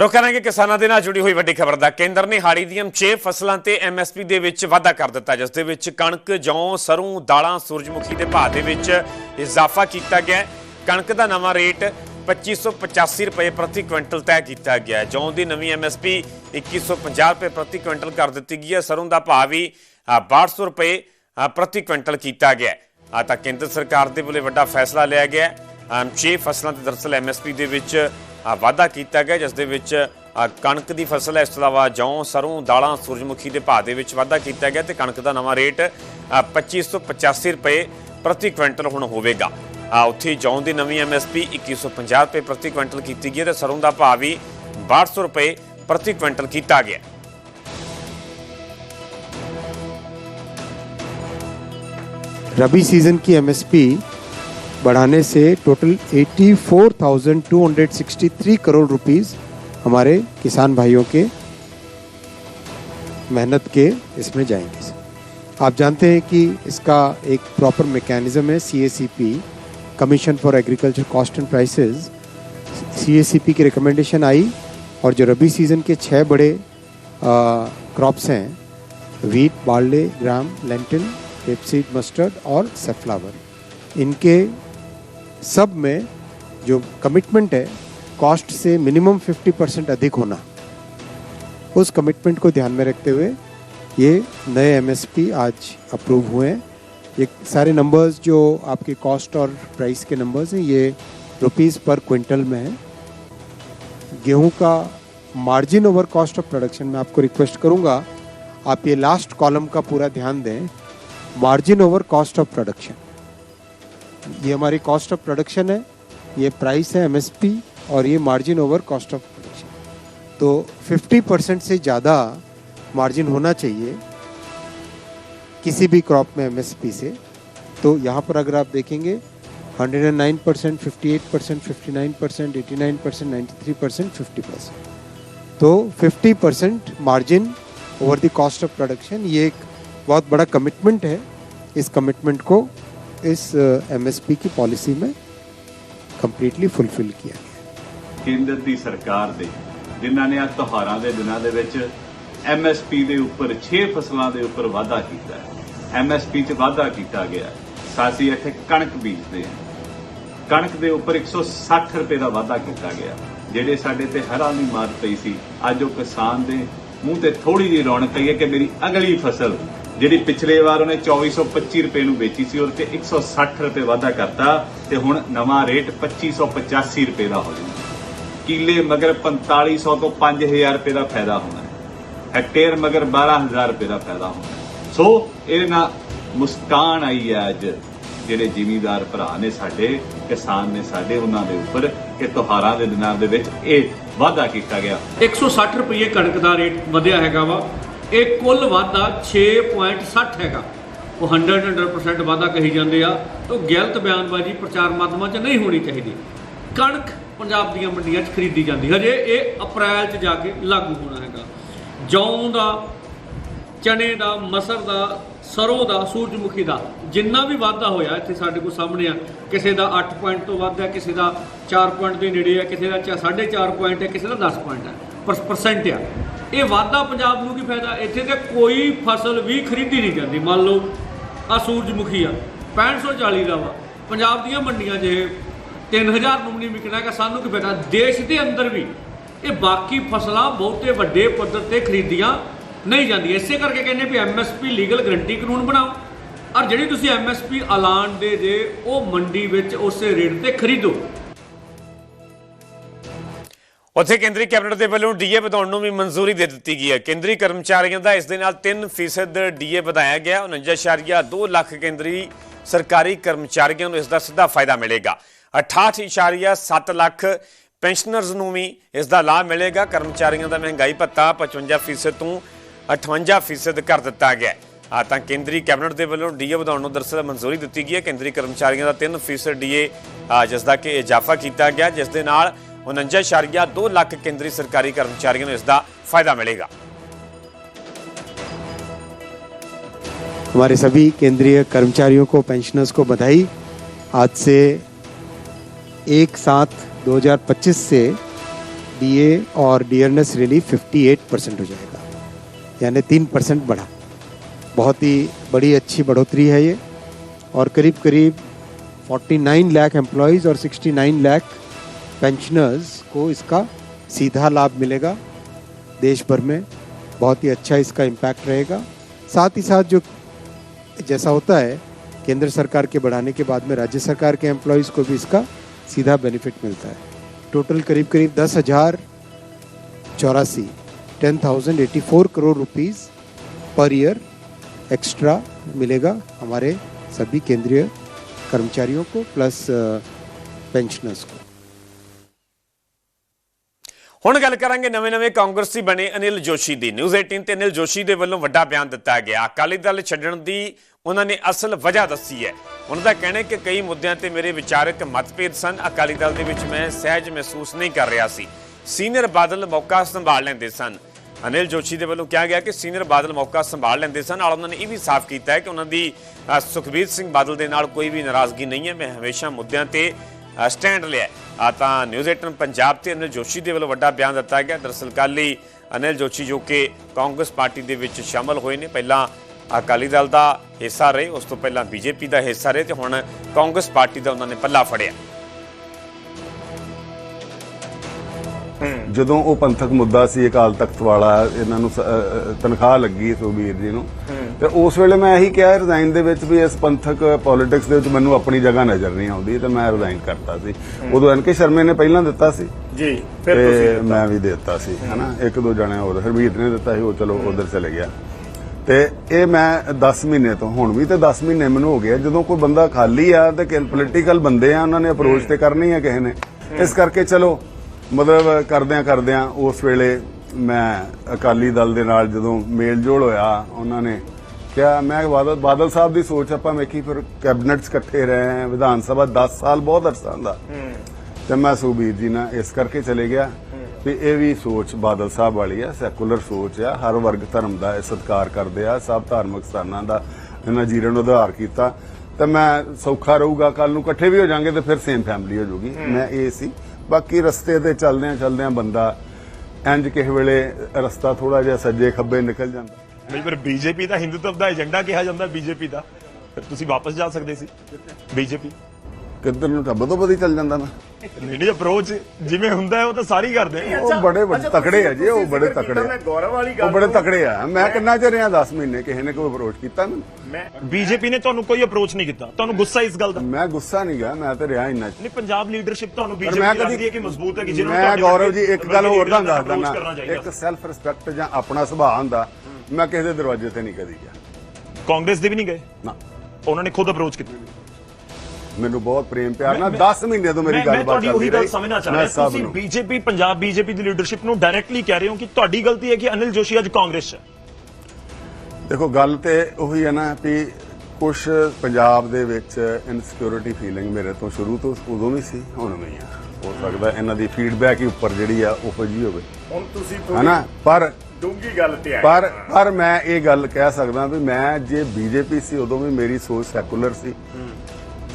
ਰੁਕ ਕਰਾਂਗੇ ਕਿਸਾਨਾਂ ਦੇ ਨਾਲ ਜੁੜੀ ਹੋਈ ਵੱਡੀ ਖਬਰ ਦਾ। ਕੇਂਦਰ ਨੇ ਹਾੜੀ ਦੀਆਂ 6 ਫਸਲਾਂ ਤੇ ਐਮਐਸਪੀ ਦੇ ਵਿੱਚ ਵਾਧਾ ਕਰ ਦਿੱਤਾ ਜਿਸ ਦੇ ਵਿੱਚ ਕਣਕ ਜੌਂ ਸਰੋਂ ਦਾਲਾਂ ਸੂਰਜਮੁਖੀ ਦੇ ਭਾਅ ਦੇ ਵਿੱਚ ਇਜ਼ਾਫਾ ਕੀਤਾ ਗਿਆ ਹੈ। ਕਣਕ ਦਾ ਨਵਾਂ ਰੇਟ 2585 ਰੁਪਏ ਪ੍ਰਤੀ ਕੁਇੰਟਲ ਤੈਅ ਕੀਤਾ ਗਿਆ ਹੈ। ਜੌਂ ਦੀ ਨਵੀਂ ਐਮਐਸਪੀ 2150 ਰੁਪਏ ਪ੍ਰਤੀ ਕੁਇੰਟਲ ਕਰ ਦਿੱਤੀ ਗਈ ਹੈ। ਸਰੋਂ ਦਾ ਭਾਅ ਵੀ ਅ, 6200 ਰੁਪਏ ਪ੍ਰਤੀ ਕੁਇੰਟਲ ਕੀਤਾ ਗਿਆ ਹੈ। ਆ ਤਾਂ ਕੇਂਦਰ ਸਰਕਾਰ ਦੇ ਵੱਲੋਂ ਵੱਡਾ ਫੈਸਲਾ ਲਿਆ ਗਿਆ ਹੈ। 6 ਫਸਲਾਂ ਤੇ ਦਰਅਸਲ ਐਮਐਸਪੀ ਦੇ ਵਿੱਚ ਅ, ਵਾਧਾ ਕੀਤਾ ਗਿਆ ਜਿਸ ਦੇ ਵਿੱਚ ਅ, ਕਣਕ ਦੀ ਫਸਲ ਹੈ ਇਸ ਤੋਂ ਇਲਾਵਾ ਜੌਂ ਸਰੋਂ ਦਾਲਾਂ ਸੂਰਜਮੁਖੀ ਦੇ ਭਾਅ ਦੇ ਵਿੱਚ ਵਾਧਾ ਕੀਤਾ ਗਿਆ ਤੇ ਕਣਕ ਦਾ ਨਵਾਂ ਰੇਟ ਅ, 2585 ਰੁਪਏ ਪ੍ਰਤੀ ਕੁਇੰਟਲ ਹੁਣ ਹੋਵੇਗਾ ਆ ਉੱਥੇ ਹੀ ਜੌਂ ਦੀ ਨਵੀਂ ਐਮਐਸਪੀ 2150 ਰੁਪਏ ਪ੍ਰਤੀ ਕੁਇੰਟਲ ਕੀਤੀ ਗਈ ਹੈ ਤੇ ਸਰੋਂ ਦਾ ਭਾਅ ਵੀ 6200 ਰੁਪਏ ਪ੍ਰਤੀ ਕੁਇੰਟਲ ਕੀਤਾ ਗਿਆ रबी सीजन की एमएसपी बढ़ाने से टोटल 84,263 करोड़ रुपीस हमारे किसान भाइयों के मेहनत के इसमें जाएँगे आप जानते हैं कि इसका एक प्रॉपर मैकेनिज्म है CACP commission for agriculture cost and prices CACP की रिकमेंडेशन आई और जो रबी सीज़न के छः बड़े क्रॉप्स हैं wheat barley gram lentil rapeseed mustard और सेफ्लावर इनके सब में जो कमिटमेंट है कॉस्ट से मिनिमम 50 परसेंट अधिक होना। उस कमिटमेंट को ध्यान में रखते हुए ये नए एमएसपी आज अप्रूव हुए हैं। ये सारे नंबर्स जो आपके कॉस्ट और प्राइस के नंबर्स हैं, ये रुपीस पर क्विंटल में है। गेहूँ का margin over cost of production में आपको रिक्वेस्ट करूँगा, आप ये लास्ट कॉलम का पूरा ध्यान दें। Margin over cost of production ये हमारी कॉस्ट ऑफ़ प्रोडक्शन है, ये प्राइस है एमएसपी और ये margin over cost of production तो 50 परसेंट से ज़्यादा मार्जिन होना चाहिए किसी भी क्रॉप में एमएसपी से। तो यहाँ पर अगर आप देखेंगे 109 percent fifty percent fifty percent eighty percent ninety percent fifty percent तो 50 percent margin over the cost of production ये एक बहुत बड़ा कमिटमेंट है। इस कमिटमेंट को इस एमएसपी की पॉलिसी में कंप्लीटली फुलफिल किया गया ਕੇਂਦਰ ਦੀ ਸਰਕਾਰ ਦੇ ਜਿਨ੍ਹਾਂ ਨੇ ਆ ਤਿਉਹਾਰਾਂ ਦੇ ਦਿਨਾਂ ਦੇ ਵਿੱਚ ਐਮਐਸਪੀ ਦੇ ਉੱਪਰ 6 ਫਸਲਾਂ ਦੇ ਉੱਪਰ ਵਾਧਾ ਕੀਤਾ ਹੈ ਐਮਐਸਪੀ 'ਚ ਵਾਧਾ ਕੀਤਾ ਗਿਆ ਹੈ। ਸਾਸੀ ਇੱਥੇ ਕਣਕ ਬੀਜਦੇ ਹਾਂ ਕਣਕ ਦੇ ਉੱਪਰ 160 ਰੁਪਏ ਦਾ ਵਾਧਾ ਕੀਤਾ ਗਿਆ ਜਿਹੜੇ ਸਾਡੇ ਤੇ ਹਰਾਂ ਦੀ ਮਾਰ ਪਈ ਸੀ ਅੱਜ ਉਹ ਕਿਸਾਨ ਦੇ ਮੂੰਹ ਤੇ ਥੋੜੀ ਜਿਹੀ ਰੌਣਕ ਆਈ ਹੈ ਕਿ ਮੇਰੀ ਅਗਲੀ ਫਸਲ ਜਿਹੜੀ ਪਿਛਲੇ ਵਾਰ ਉਹਨੇ 2425 ਰੁਪਏ ਨੂੰ ਵੇਚੀ ਸੀ, ਉਹਦੇ ਤੇ 160 ਰੁਪਏ ਵਾਧਾ ਕਰਤਾ ਤੇ ਹੁਣ ਨਵਾਂ ਰੇਟ 2585 ਰੁਪਏ ਦਾ ਹੋ ਜਾਊਗਾ ਕਿੱਲੇ ਮਗਰ 4500 ਤੋਂ 5000 ਰੁਪਏ ਦਾ ਫਾਇਦਾ ਹੋਣਾ ਹੈਕਟੇਅਰ ਮਗਰ 12000 ਰੁਪਏ ਦਾ ਫਾਇਦਾ ਹੋਣਾ ਸੋ ਇਹਦੇ ਨਾਲ ਮੁਸਕਾਨ ਆਈ ਹੈ ਅੱਜ ਜਿਹੜੇ ਜਿਮੀਦਾਰ ਭਰਾ ਨੇ ਸਾਡੇ, ਕਿਸਾਨ ਨੇ ਸਾਡੇ ਉਹਨਾਂ ਦੇ ਉੱਪਰ ਕਿ ਤਿਉਹਾਰਾਂ ਦੇ ਦਿਨਾਂ ਦੇ ਵਿੱਚ ਇਹ ਵਾਅਦਾ ਕੀਤਾ ਗਿਆ। 160 ਰੁਪਏ ਕਣਕ ਦਾ ਰੇਟ ਵਧਿਆ ਹੈਗਾ ਵਾ। ਇਹ ਕੁੱਲ ਵਾਧਾ 6.60 ਹੈਗਾ। ਉਹ 100 100% ਵਾਧਾ ਕਹੀ ਜਾਂਦੇ ਆ। ਤਾਂ ਗਲਤ ਬਿਆਨਬਾਜ਼ੀ ਪ੍ਰਚਾਰ ਮਾਧਿਅਮਾਂ 'ਚ ਨਹੀਂ ਹੋਣੀ ਚਾਹੀਦੀ। ਕਣਕ ਪੰਜਾਬ ਦੀਆਂ ਮੰਡੀਆਂ 'ਚ ਖਰੀਦੀ ਜਾਂਦੀ। ਹਜੇ ਇਹ ਅਪ੍ਰੈਲ 'ਚ ਜਾ ਕੇ ਲਾਗੂ ਹੋਣਾ ਹੈਗਾ। ਜੌਂ ਦਾ, ਚਨੇ ਦਾ, ਮਸਰ ਦਾ, ਸਰੋਂ ਦਾ, ਸੂਰਜਮੁਖੀ ਦਾ ਜਿੰਨਾ ਵੀ ਵਾਧਾ ਹੋਇਆ ਇੱਥੇ ਸਾਡੇ ਕੋਲ ਸਾਹਮਣੇ ਆ। ਕਿਸੇ ਦਾ 8 ਪੁਆਇੰਟ ਤੋਂ ਵੱਧ ਹੈ, ਕਿਸੇ ਦਾ 4 ਪੁਆਇੰਟ ਦੇ ਨੇੜੇ ਹੈ, ਕਿਸੇ ਦਾ 4.5 ਪੁਆਇੰਟ ਹੈ, ਕਿਸੇ ਦਾ 10 ਪੁਆਇੰਟ ਹੈ। ਪਰਸੈਂਟ ਆ। ਇਹ ਵਾਧਾ ਪੰਜਾਬ ਨੂੰ ਕੀ ਫਾਇਦਾ? ਇੱਥੇ ਤੇ ਕੋਈ ਫਸਲ ਵੀ ਖਰੀਦੀ ਨਹੀਂ ਜਾਂਦੀ। ਮੰਨ ਲਓ ਆ ਸੂਰਜਮੁਖੀ ਆ 6540 ਦਾ ਵਾ। ਪੰਜਾਬ ਦੀਆਂ ਮੰਡੀਆਂ 'ਚ ਇਹ 3000 ਨੂੰ ਨਹੀਂ ਵਿਕਣਾ ਕਿ ਸਾਨੂੰ ਕੀ ਫਾਇਦਾ? ਦੇਸ਼ ਦੇ ਅੰਦਰ ਵੀ ਇਹ ਬਾਕੀ ਫਸਲਾਂ ਬਹੁਤੇ ਵੱਡੇ ਪੱਧਰ ਤੇ ਖਰੀਦੀਆਂ ਨਹੀਂ ਜਾਂਦੀਆਂ। ਇਸੇ ਕਰਕੇ ਕਹਿੰਦੇ ਵੀ ਐਮਐਸਪੀ ਲੀਗਲ ਗਰੰਟੀ ਕਾਨੂੰਨ ਬਣਾਓ। ਔਰ ਜਿਹੜੀ ਤੁਸੀਂ ਐਮਐਸਪੀ ਐਲਾਨ ਦੇ ਜੇ, ਉਹ ਮੰਡੀ ਵਿੱਚ ਉਸੇ ਰੇਟ ਤੇ ਖਰੀਦੋ। ਉੱਥੇ ਕੇਂਦਰੀ ਕੈਬਨਿਟ ਦੇ ਵੱਲੋਂ ਡੀਏ ਵਧਾਉਣ ਨੂੰ ਵੀ ਮਨਜ਼ੂਰੀ ਦੇ ਦਿੱਤੀ ਗਈ ਹੈ। ਕੇਂਦਰੀ ਕਰਮਚਾਰੀਆਂ ਦਾ ਇਸ ਦੇ ਨਾਲ 3% ਡੀਏ ਵਧਾਇਆ ਗਿਆ। 49.2 ਲੱਖ ਕੇਂਦਰੀ ਸਰਕਾਰੀ ਕਰਮਚਾਰੀਆਂ ਨੂੰ ਇਸ ਦਾ ਸਿੱਧਾ ਫਾਇਦਾ ਮਿਲੇਗਾ। 68.7 ਲੱਖ ਪੈਨਸ਼ਨਰਸ ਨੂੰ ਵੀ ਇਸ ਦਾ ਲਾਭ ਮਿਲੇਗਾ। ਕਰਮਚਾਰੀਆਂ ਦਾ ਮਹਿੰਗਾਈ ਭੱਤਾ 55% ਤੋਂ 58% ਕਰ ਦਿੱਤਾ ਗਿਆ ਆ ਤਾਂ ਕੇਂਦਰੀ ਕੈਬਨਿਟ ਦੇ ਵੱਲੋਂ ਡੀਏ ਵਧਾਉਣ ਨੂੰ ਦਰਸਲ ਮਨਜ਼ੂਰੀ ਦਿੱਤੀ ਗਈ ਹੈ। ਕੇਂਦਰੀ ਕਰਮਚਾਰੀਆਂ ਦਾ 3% ਡੀਏ ਜਿਸ ਦਾ ਕਿ ਇਜ਼ਾਫਾ ਕੀਤਾ ਗਿਆ। ਜਿਸ ਦੇ ਨਾਲ 49.2 ਲੱਖ ਕੇਂਦਰੀ ਸਰਕਾਰੀ ਕਰਮਚਾਰੀਆਂ ਨੂੰ ਇਸ ਦਾ ਫਾਇਦਾ ਮਿਲੇਗਾ हमारे सभी केंद्रीय कर्मचारियों को पेंशनर्स को बधाई आज से एक सात 2025 से डीए और डीएनएस रिलीफ 58 परसेंट हो जाएगा यानी तीन परसेंट बढ़ा बहुत ही बड़ी अच्छी बढ़ोतरी है ये और करीब करीब 49 लाख एम्प्लॉयज़ और 69 लाख पेंशनर्स को इसका सीधा लाभ मिलेगा। देश भर में बहुत ही अच्छा इसका इम्पैक्ट रहेगा। साथ ही साथ जो जैसा होता है, केंद्र सरकार के बढ़ाने के बाद में राज्य सरकार के एम्प्लॉयज़ को भी इसका सीधा बेनिफिट मिलता है। टोटल करीब करीब दस हज़ार चौरासी ten thousand eighty four crore rupees per year extra मिलेगा हमारे सभी केंद्रीय कर्मचारियों को प्लस पेंशनर्स को। ਹੁਣ ਗੱਲ ਕਰਾਂਗੇ ਨਵੇਂ-ਨਵੇਂ ਕਾਂਗਰਸੀ ਬਣੇ ਅਨਿਲ ਜੋਸ਼ੀ ਦੀ। ਨਿਊਜ਼ 18 ਤੇ ਅਨਿਲ ਜੋਸ਼ੀ ਦੇ ਵੱਲੋਂ ਵੱਡਾ ਬਿਆਨ ਦਿੱਤਾ ਗਿਆ। ਅਕਾਲੀ ਦਲ ਛੱਡਣ ਦੀ ਉਹਨਾਂ ਨੇ ਅਸਲ ਵਜ੍ਹਾ ਦੱਸੀ ਹੈ। ਉਹਨਾਂ ਦਾ ਕਹਿਣਾ ਹੈ ਕਿ ਕਈ ਮੁੱਦਿਆਂ ਤੇ ਮੇਰੇ ਵਿਚਾਰਕ ਮਤਭੇਦ ਸਨ। ਅਕਾਲੀ ਦਲ ਦੇ ਵਿੱਚ ਮੈਂ ਸਹਿਜ ਮਹਿਸੂਸ ਨਹੀਂ ਕਰ ਰਿਹਾ ਸੀ। ਸੀਨੀਅਰ ਬਾਦਲ ਮੌਕਾ ਸੰਭਾਲ ਲੈਂਦੇ ਸਨ। ਅਨਿਲ ਜੋਸ਼ੀ ਦੇ ਵੱਲੋਂ ਕਿਹਾ ਗਿਆ ਕਿ ਸੀਨੀਅਰ ਬਾਦਲ ਮੌਕਾ ਸੰਭਾਲ ਲੈਂਦੇ ਸਨ। ਨਾਲ ਉਹਨਾਂ ਨੇ ਇਹ ਵੀ ਸਾਫ਼ ਕੀਤਾ ਹੈ ਕਿ ਉਹਨਾਂ ਦੀ ਸੁਖਬੀਰ ਸਿੰਘ ਬਾਦਲ ਦੇ ਨਾਲ ਕੋਈ ਵੀ ਨਾਰਾਜ਼ਗੀ ਨਹੀਂ ਹੈ। ਮੈਂ ਹਮੇਸ਼ਾ ਮੁੱਦਿਆਂ ਤੇ ਸਟੈਂਡ ਲਿਆ ਹੈ। ਆ ਤਾਂ ਨਿਊਜ਼ 18 ਪੰਜਾਬ ਤੇ ਅਨਿਲ ਜੋਸ਼ੀ ਦੇ ਵੱਲੋਂ ਵੱਡਾ ਬਿਆਨ ਦਿੱਤਾ ਗਿਆ। ਦਰਅਸਲ ਕੱਲ੍ਹ ਹੀ ਅਨਿਲ ਜੋਸ਼ੀ ਜੋ ਕਿ ਕਾਂਗਰਸ ਪਾਰਟੀ ਦੇ ਵਿੱਚ ਸ਼ਾਮਲ ਹੋਏ ਨੇ। ਪਹਿਲਾਂ ਅਕਾਲੀ ਦਲ ਦਾ ਹਿੱਸਾ ਰਹੇ, ਉਸ ਤੋਂ ਪਹਿਲਾਂ ਬੀਜੇਪੀ ਦਾ ਹਿੱਸਾ ਰਹੇ ਤੇ ਹੁਣ ਕਾਂਗਰਸ ਪਾਰਟੀ ਦਾ ਉਹਨਾਂ ਨੇ ਪੱਲਾ ਫੜਿਆ। ਜਦੋਂ ਉਹ ਪੰਥਕ ਮੁੱਦਾ ਸੀ ਅਕਾਲ ਤਖਤ ਵਾਲਾ ਇਹਨਾਂ ਨੂੰ ਤਨਖਾਹ ਲੱਗੀ ਸੁਖਬੀਰ ਜੀ ਨੂੰ। ਤੇ ਉਸ ਵੇਲੇ ਮੈਂ ਇਹੀ ਕਿਹਾ ਰਿਜ਼ਾਈਨ ਦੇ ਵਿੱਚ ਵੀ ਇਸ ਪੰਥਕ ਪੋਲਿਟਿਕਸ ਦੇ ਵਿੱਚ ਮੈਨੂੰ ਆਪਣੀ ਜਗ੍ਹਾ ਨਜ਼ਰ ਨਹੀਂ ਆਉਂਦੀ ਤੇ ਮੈਂ ਰਿਜ਼ਾਈਨ ਕਰਤਾ ਸੀ। ਉਦੋਂ ਐਨ ਕੇ ਸ਼ਰਮੇ ਨੇ ਪਹਿਲਾਂ ਦਿੱਤਾ ਸੀ। ਜੀ ਤੇ ਮੈਂ ਵੀ ਦਿੱਤਾ ਸੀ ਹਨਾ? ਇੱਕ ਦੋ ਜਣੇ ਹੋਰ ਹਰਮੀਤ ਨੇ ਦਿੱਤਾ ਸੀ ਉਹ ਚਲੋ ਉਧਰ ਚਲੇ ਗਿਆ। ਤੇ ਇਹ ਮੈਂ 10 ਮਹੀਨੇ ਤੋਂ ਹੁਣ ਵੀ ਤੇ 10 ਮਹੀਨੇ ਮੈਨੂੰ ਹੋ ਗਿਆ ਜਦੋਂ ਕੋਈ ਬੰਦਾ ਖਾਲੀ ਆ ਤੇ ਪੋਲੀਟੀਕਲ ਬੰਦੇ ਆ ਉਹਨਾਂ ਨੇ ਅਪਰੋਚ ਤੇ ਕਰਨੀ ਹੈ ਕਿਸੇ ਨੇ। ਇਸ ਕਰਕੇ ਚਲੋ ਮਤਲਬ ਕਰਦਿਆਂ ਕਰਦਿਆਂ ਉਸ ਵੇਲੇ ਮੈਂ ਅਕਾਲੀ ਦਲ ਦੇ ਨਾਲ ਜਦੋਂ ਮੇਲ ਜੋਲ ਹੋਇਆ ਉਹਨਾਂ ਨੇ ਕਿਹਾ ਮੈਂ ਬਾਦਲ ਬਾਦਲ ਸਾਹਿਬ ਦੀ ਸੋਚ ਆਪਾਂ ਵੇਖੀ ਫਿਰ ਕੈਬਨਿਟਸ ਇਕੱਠੇ ਰਹੇ ਆ ਵਿਧਾਨ ਸਭਾ 10 ਸਾਲ ਬਹੁਤ ਅਰਸਾ ਹੁੰਦਾ। ਤੇ ਮੈਂ ਸੁਖਬੀਰ ਜੀ ਨਾਲ ਇਸ ਕਰਕੇ ਚਲੇ ਗਿਆ ਵੀ ਇਹ ਵੀ ਸੋਚ ਬਾਦਲ ਸਾਹਿਬ ਵਾਲੀ ਆ ਸੈਕੂਲਰ ਸੋਚ ਆ ਹਰ ਵਰਗ ਧਰਮ ਦਾ ਇਹ ਸਤਿਕਾਰ ਕਰਦੇ ਆ ਸਭ ਧਾਰਮਿਕ ਸਥਾਨਾਂ ਦਾ ਇਹਨਾਂ ਜੀਰਨ ਉਧਾਰ ਕੀਤਾ। ਤੇ ਮੈਂ ਸੌਖਾ ਰਹੂਗਾ ਕੱਲ ਨੂੰ ਇਕੱਠੇ ਵੀ ਹੋ ਜਾਾਂਗੇ ਤੇ ਫਿਰ ਸੇਮ ਫੈਮਿਲੀ ਹੋ ਜਾਊਗੀ ਮੈਂ ਇਹ ਸੀ। ਬਾਕੀ ਰਸਤੇ ਤੇ ਚੱਲਦਿਆਂ ਚੱਲਦਿਆਂ ਬੰਦਾ ਇੰਜ ਕਿਸੇ ਵੇਲੇ ਰਸਤਾ ਥੋੜਾ ਜਿਹਾ ਸੱਜੇ ਖੱਬੇ ਨਿਕਲ ਜਾਂਦਾ। ਨਹੀਂ ਪਰ ਬੀਜੇਪੀ ਦਾ ਹਿੰਦੂਤਵ ਦਾ ਏਜੰਡਾ ਕਿਹਾ ਜਾਂਦਾ, ਬੀਜੇਪੀ ਦਾ। ਫਿਰ ਤੁਸੀਂ ਵਾਪਸ ਜਾ ਸਕਦੇ ਸੀ। ਬੀਜੇਪੀ ਕਿੱਧਰ ਨੂੰ ਤਾਂ ਬਦੋ ਬਦੀ ਚੱਲ ਜਾਂਦਾ ਮੈਂ ਨਹੀਂ ਨਹੀਂ ਅਪਰੋਚ ਜਿਵੇਂ ਹੁੰਦਾ ਹੈ ਉਹ ਤਾਂ ਸਾਰੀ ਕਰਦੇ ਆ। ਉਹ ਬੜੇ ਵੱਡੇ ਤਕੜੇ ਆ ਜੀ ਉਹ ਬੜੇ ਤਕੜੇ ਆ। ਗੌਰਵ ਵਾਲੀ ਉਹ ਬੜੇ ਤਕੜੇ ਆ। ਮੈਂ ਕਿੰਨਾ ਚਿਰ ਰਿਹਾ 10 ਮਹੀਨੇ ਕਿਸੇ ਨੇ ਕੋਈ ਅਪਰੋਚ ਕੀਤਾ ਮੈਨੂੰ? ਮੈਂ ਬੀਜੇਪੀ ਨੇ ਤੁਹਾਨੂੰ ਕੋਈ ਅਪਰੋਚ ਨਹੀਂ ਕੀਤਾ। ਤੁਹਾਨੂੰ ਗੁੱਸਾ ਇਸ ਗੱਲ ਦਾ? ਮੈਂ ਗੁੱਸਾ ਨਹੀਂ ਗਿਆ ਮੈਂ ਤੇ ਰਿਹਾ ਇੰਨਾ ਨਹੀਂ ਪੰਜਾਬ ਲੀਡਰਸ਼ਿਪ ਤੁਹਾਨੂੰ ਪਰ ਬੀਜੇਪੀ ਮੈਂ ਲੱਗਦੀ ਹੈ ਕਿ ਮਜ਼ਬੂਤ ਹੈ ਕਿ ਜਿਹਨੂੰ ਮੈਂ ਗੌਰਵ ਜੀ ਇੱਕ ਗੱਲ ਹੋਰ ਦਾ ਤੁਹਾਨੂੰ ਦੱਸ ਦਿੰਦਾ ਇੱਕ ਸੈਲਫ ਰਿਸਪੈਕਟ ਜਾਂ ਆਪਣਾ ਸੁਭਾਅ ਹੁੰਦਾ ਮੈਂ ਕਿਸੇ ਦੇ ਦਰਵਾਜ਼ੇ ਤੇ ਨਹੀਂ ਕਦੀ ਗਿਆ। ਕਾਂਗਰਸ ਦੇ ਵੀ ਨਹੀਂ ਗਏ? ਨਾ। ਉਹਨਾਂ ਨੇ ਖੁਦ ਅਪਰੋਚ ਕੀਤੀ। ਮੈਨੂੰ ਬਹੁਤ ਪ੍ਰੇਮ ਪਿਆਰ ਨਾਲ ਮੈਂ- 10 ਮਹੀਨੇ ਤੋਂ ਮੇਰੀ ਮੈਂ- ਮੈਂ ਗੱਲਬਾਤ ਤੁਹਾਡੀ ਉਹੀ ਗੱਲ ਰਹੀ। ਸਮਝਣਾ ਚਾਹ ਮੈਂ ਰਿਹਾ। ਤੁਸੀਂ ਬੀਜੇਪੀ ਪੰਜਾਬ ਬੀਜੇਪੀ ਦੀ ਲੀਡਰਸ਼ਿਪ ਨੂੰ ਡਾਇਰੈਕਟਲੀ ਕਹਿ ਰਹੇ ਹੋ ਕਿ ਤੁਹਾਡੀ ਗਲਤੀ ਹੈ ਕਿ ਅਨਿਲ ਜੋਸ਼ੀ ਅੱਜ ਕਾਂਗਰਸ 'ਚ ਹੈ। ਦੇਖੋ ਗੱਲ ਤੇ ਉਹੀ ਹੈ ਨਾ ਵੀ ਕੁਝ ਪੰਜਾਬ ਦੇ ਵਿੱਚ ਇਨਸਿਕਿਉਰਿਟੀ ਫੀਲਿੰਗ ਮੇਰੇ ਤੋਂ ਸ਼ੁਰੂ ਤੋਂ ਉਦੋਂ ਵੀ ਸੀ ਹੁਣ ਵੀ ਆ। ਹੋ ਸਕਦਾ ਇਹਨਾਂ ਦੀ ਫੀਡਬੈਕ ਹੀ ਉੱਪਰ ਜਿਹੜੀ ਆ ਉਹੋ ਜੀ ਹੋਵੇ। ਹੁਣ ਤੁਸੀਂ ਹਨਾ ਪਰ ਡੂੰਗੀ ਗੱਲ ਤੇ ਪਰ ਪਰ ਮੈਂ ਇਹ ਗੱਲ ਕਹਿ ਸਕਦਾ ਵੀ ਮੈਂ ਜੇ ਬੀਜੇਪੀ ਸੀ ਉਦੋਂ ਵੀ ਮੇਰੀ ਸੋਚ ਸੈਕੂਲਰ ਸੀ।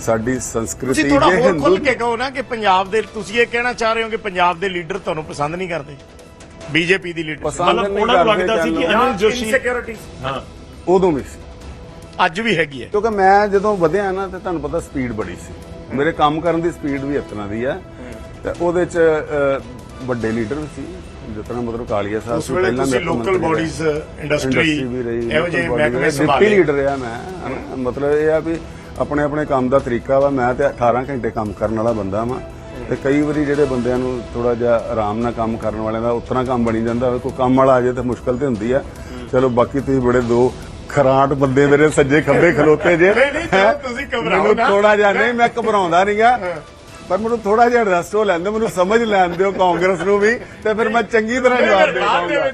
ਸਾਡੀ ਸੰਸਕ੍ਰਿਤੀ ਤੁਸੀਂ ਥੋੜਾ ਜੇ ਹੋਰ ਹਿੰਦੂ ਖੁੱਲ ਕੇ ਕਹੋ ਨਾ ਕਿ ਪੰਜਾਬ ਦੇ ਤੁਸੀਂ ਇਹ ਕਹਿਣਾ ਚਾਹ ਰਹੇ ਹੋ ਕਿ ਪੰਜਾਬ ਦੇ ਲੀਡਰ ਤੁਹਾਨੂੰ ਪਸੰਦ ਨਹੀਂ ਕਰਦੇ? ਬੀਜੇਪੀ ਦੀ ਲੀਡਰ ਪਸੰਦ ਨਹੀਂ ਉਹਨਾਂ ਨੂੰ ਲੱਗਦਾ ਸੀ ਕਿ ਅਨਿਲ ਜੋਸ਼ੀ ਹਾਂ। ਉਦੋਂ ਵੀ ਸੀ। ਅੱਜ ਵੀ ਹੈਗੀ ਹੈ। ਕਿਉਂਕਿ ਮੈਂ ਜਦੋਂ ਵਧਿਆ ਨਾ ਤੇ ਤੁਹਾਨੂੰ ਪਤਾ ਸਪੀਡ ਬੜੀ ਸੀ। ਮੇਰੇ ਕੰਮ ਕਰਨ ਦੀ ਸਪੀਡ ਵੀ ਇਤਨਾ ਦੀ ਆ ਤੇ ਉਹਦੇ ਚ ਵੱਡੇ ਲੀਡਰ ਵੀ ਸੀ। ਜਿਸ ਤਰ੍ਹਾਂ ਮਤਲਬ ਕਾਲੀਆ ਸਾਹਿਬ ਵੇਲੇ ਪਹਿਲਾਂ bodies, industry, ਵੀ ਰਹੀ ਇਹੋ ਜਿਹੇ ਮਹਿਕਮੇ ਰਹੇ। ਸੰਭਾਲੇ। ਡਿਪਟੀ ਲੀਡਰ ਰਿਹਾ ਮੈਂ। ਮਤਲਬ ਇਹ ਆ ਵੀ ਆਪਣੇ ਆਪਣੇ ਕੰਮ ਦਾ ਤਰੀਕਾ ਵਾ ਮੈਂ ਤੇ 18 ਘੰਟੇ ਕੰਮ ਕਰਨ ਵਾਲਾ ਬੰਦਾ ਵਾਂ। ਤੇ ਕਈ ਵਾਰੀ ਜਿਹੜੇ ਬੰਦਿਆਂ ਨੂੰ ਥੋੜਾ ਜਿਹਾ ਆਰਾਮ ਨਾਲ ਕੰਮ ਕਰਨ ਵਾਲਿਆਂ ਦਾ ਉਤਨਾ ਕੰਮ ਬਣੀ ਜਾਂਦਾ ਹੋਵੇ ਕੋਈ ਕੰਮ ਵਾਲਾ ਆ ਜਾਏ ਤਾਂ ਮੁਸ਼ਕਲ ਤੇ ਹੁੰਦੀ ਆ। ਚਲੋ ਬਾਕੀ ਤੁਸੀਂ ਬੜੇ ਦੋ ਖਰਾਟ ਬੰਦੇ ਮੇਰੇ ਸੱਜੇ ਖੱਬੇ ਖਲੋਤੇ ਜੇ। ਨਹੀਂ, ਨਹੀਂ, ਤੁਸੀਂ ਘਬਰਾਓ ਨਾ। ਥੋੜਾ ਜਿਹਾ ਨਹੀਂ ਮੈਂ ਘਬਰਾਉਂਦਾ ਨਹੀਂਗਾ ਪਰ ਮੈਨੂੰ ਥੋੜਾ ਜਿਹਾ ਰੈਸਟ ਹੋ ਲੈਂਦੇ ਮੈਨੂੰ ਸਮਝ ਲੈਣ ਦਿਓ ਕਾਂਗਰਸ ਨੂੰ ਵੀ ਤੇ ਫਿਰ ਮੈਂ ਚੰਗੀ ਤਰ੍ਹਾਂ ਜਵਾਬ ਦੇ ਪਾਉਂਗਾ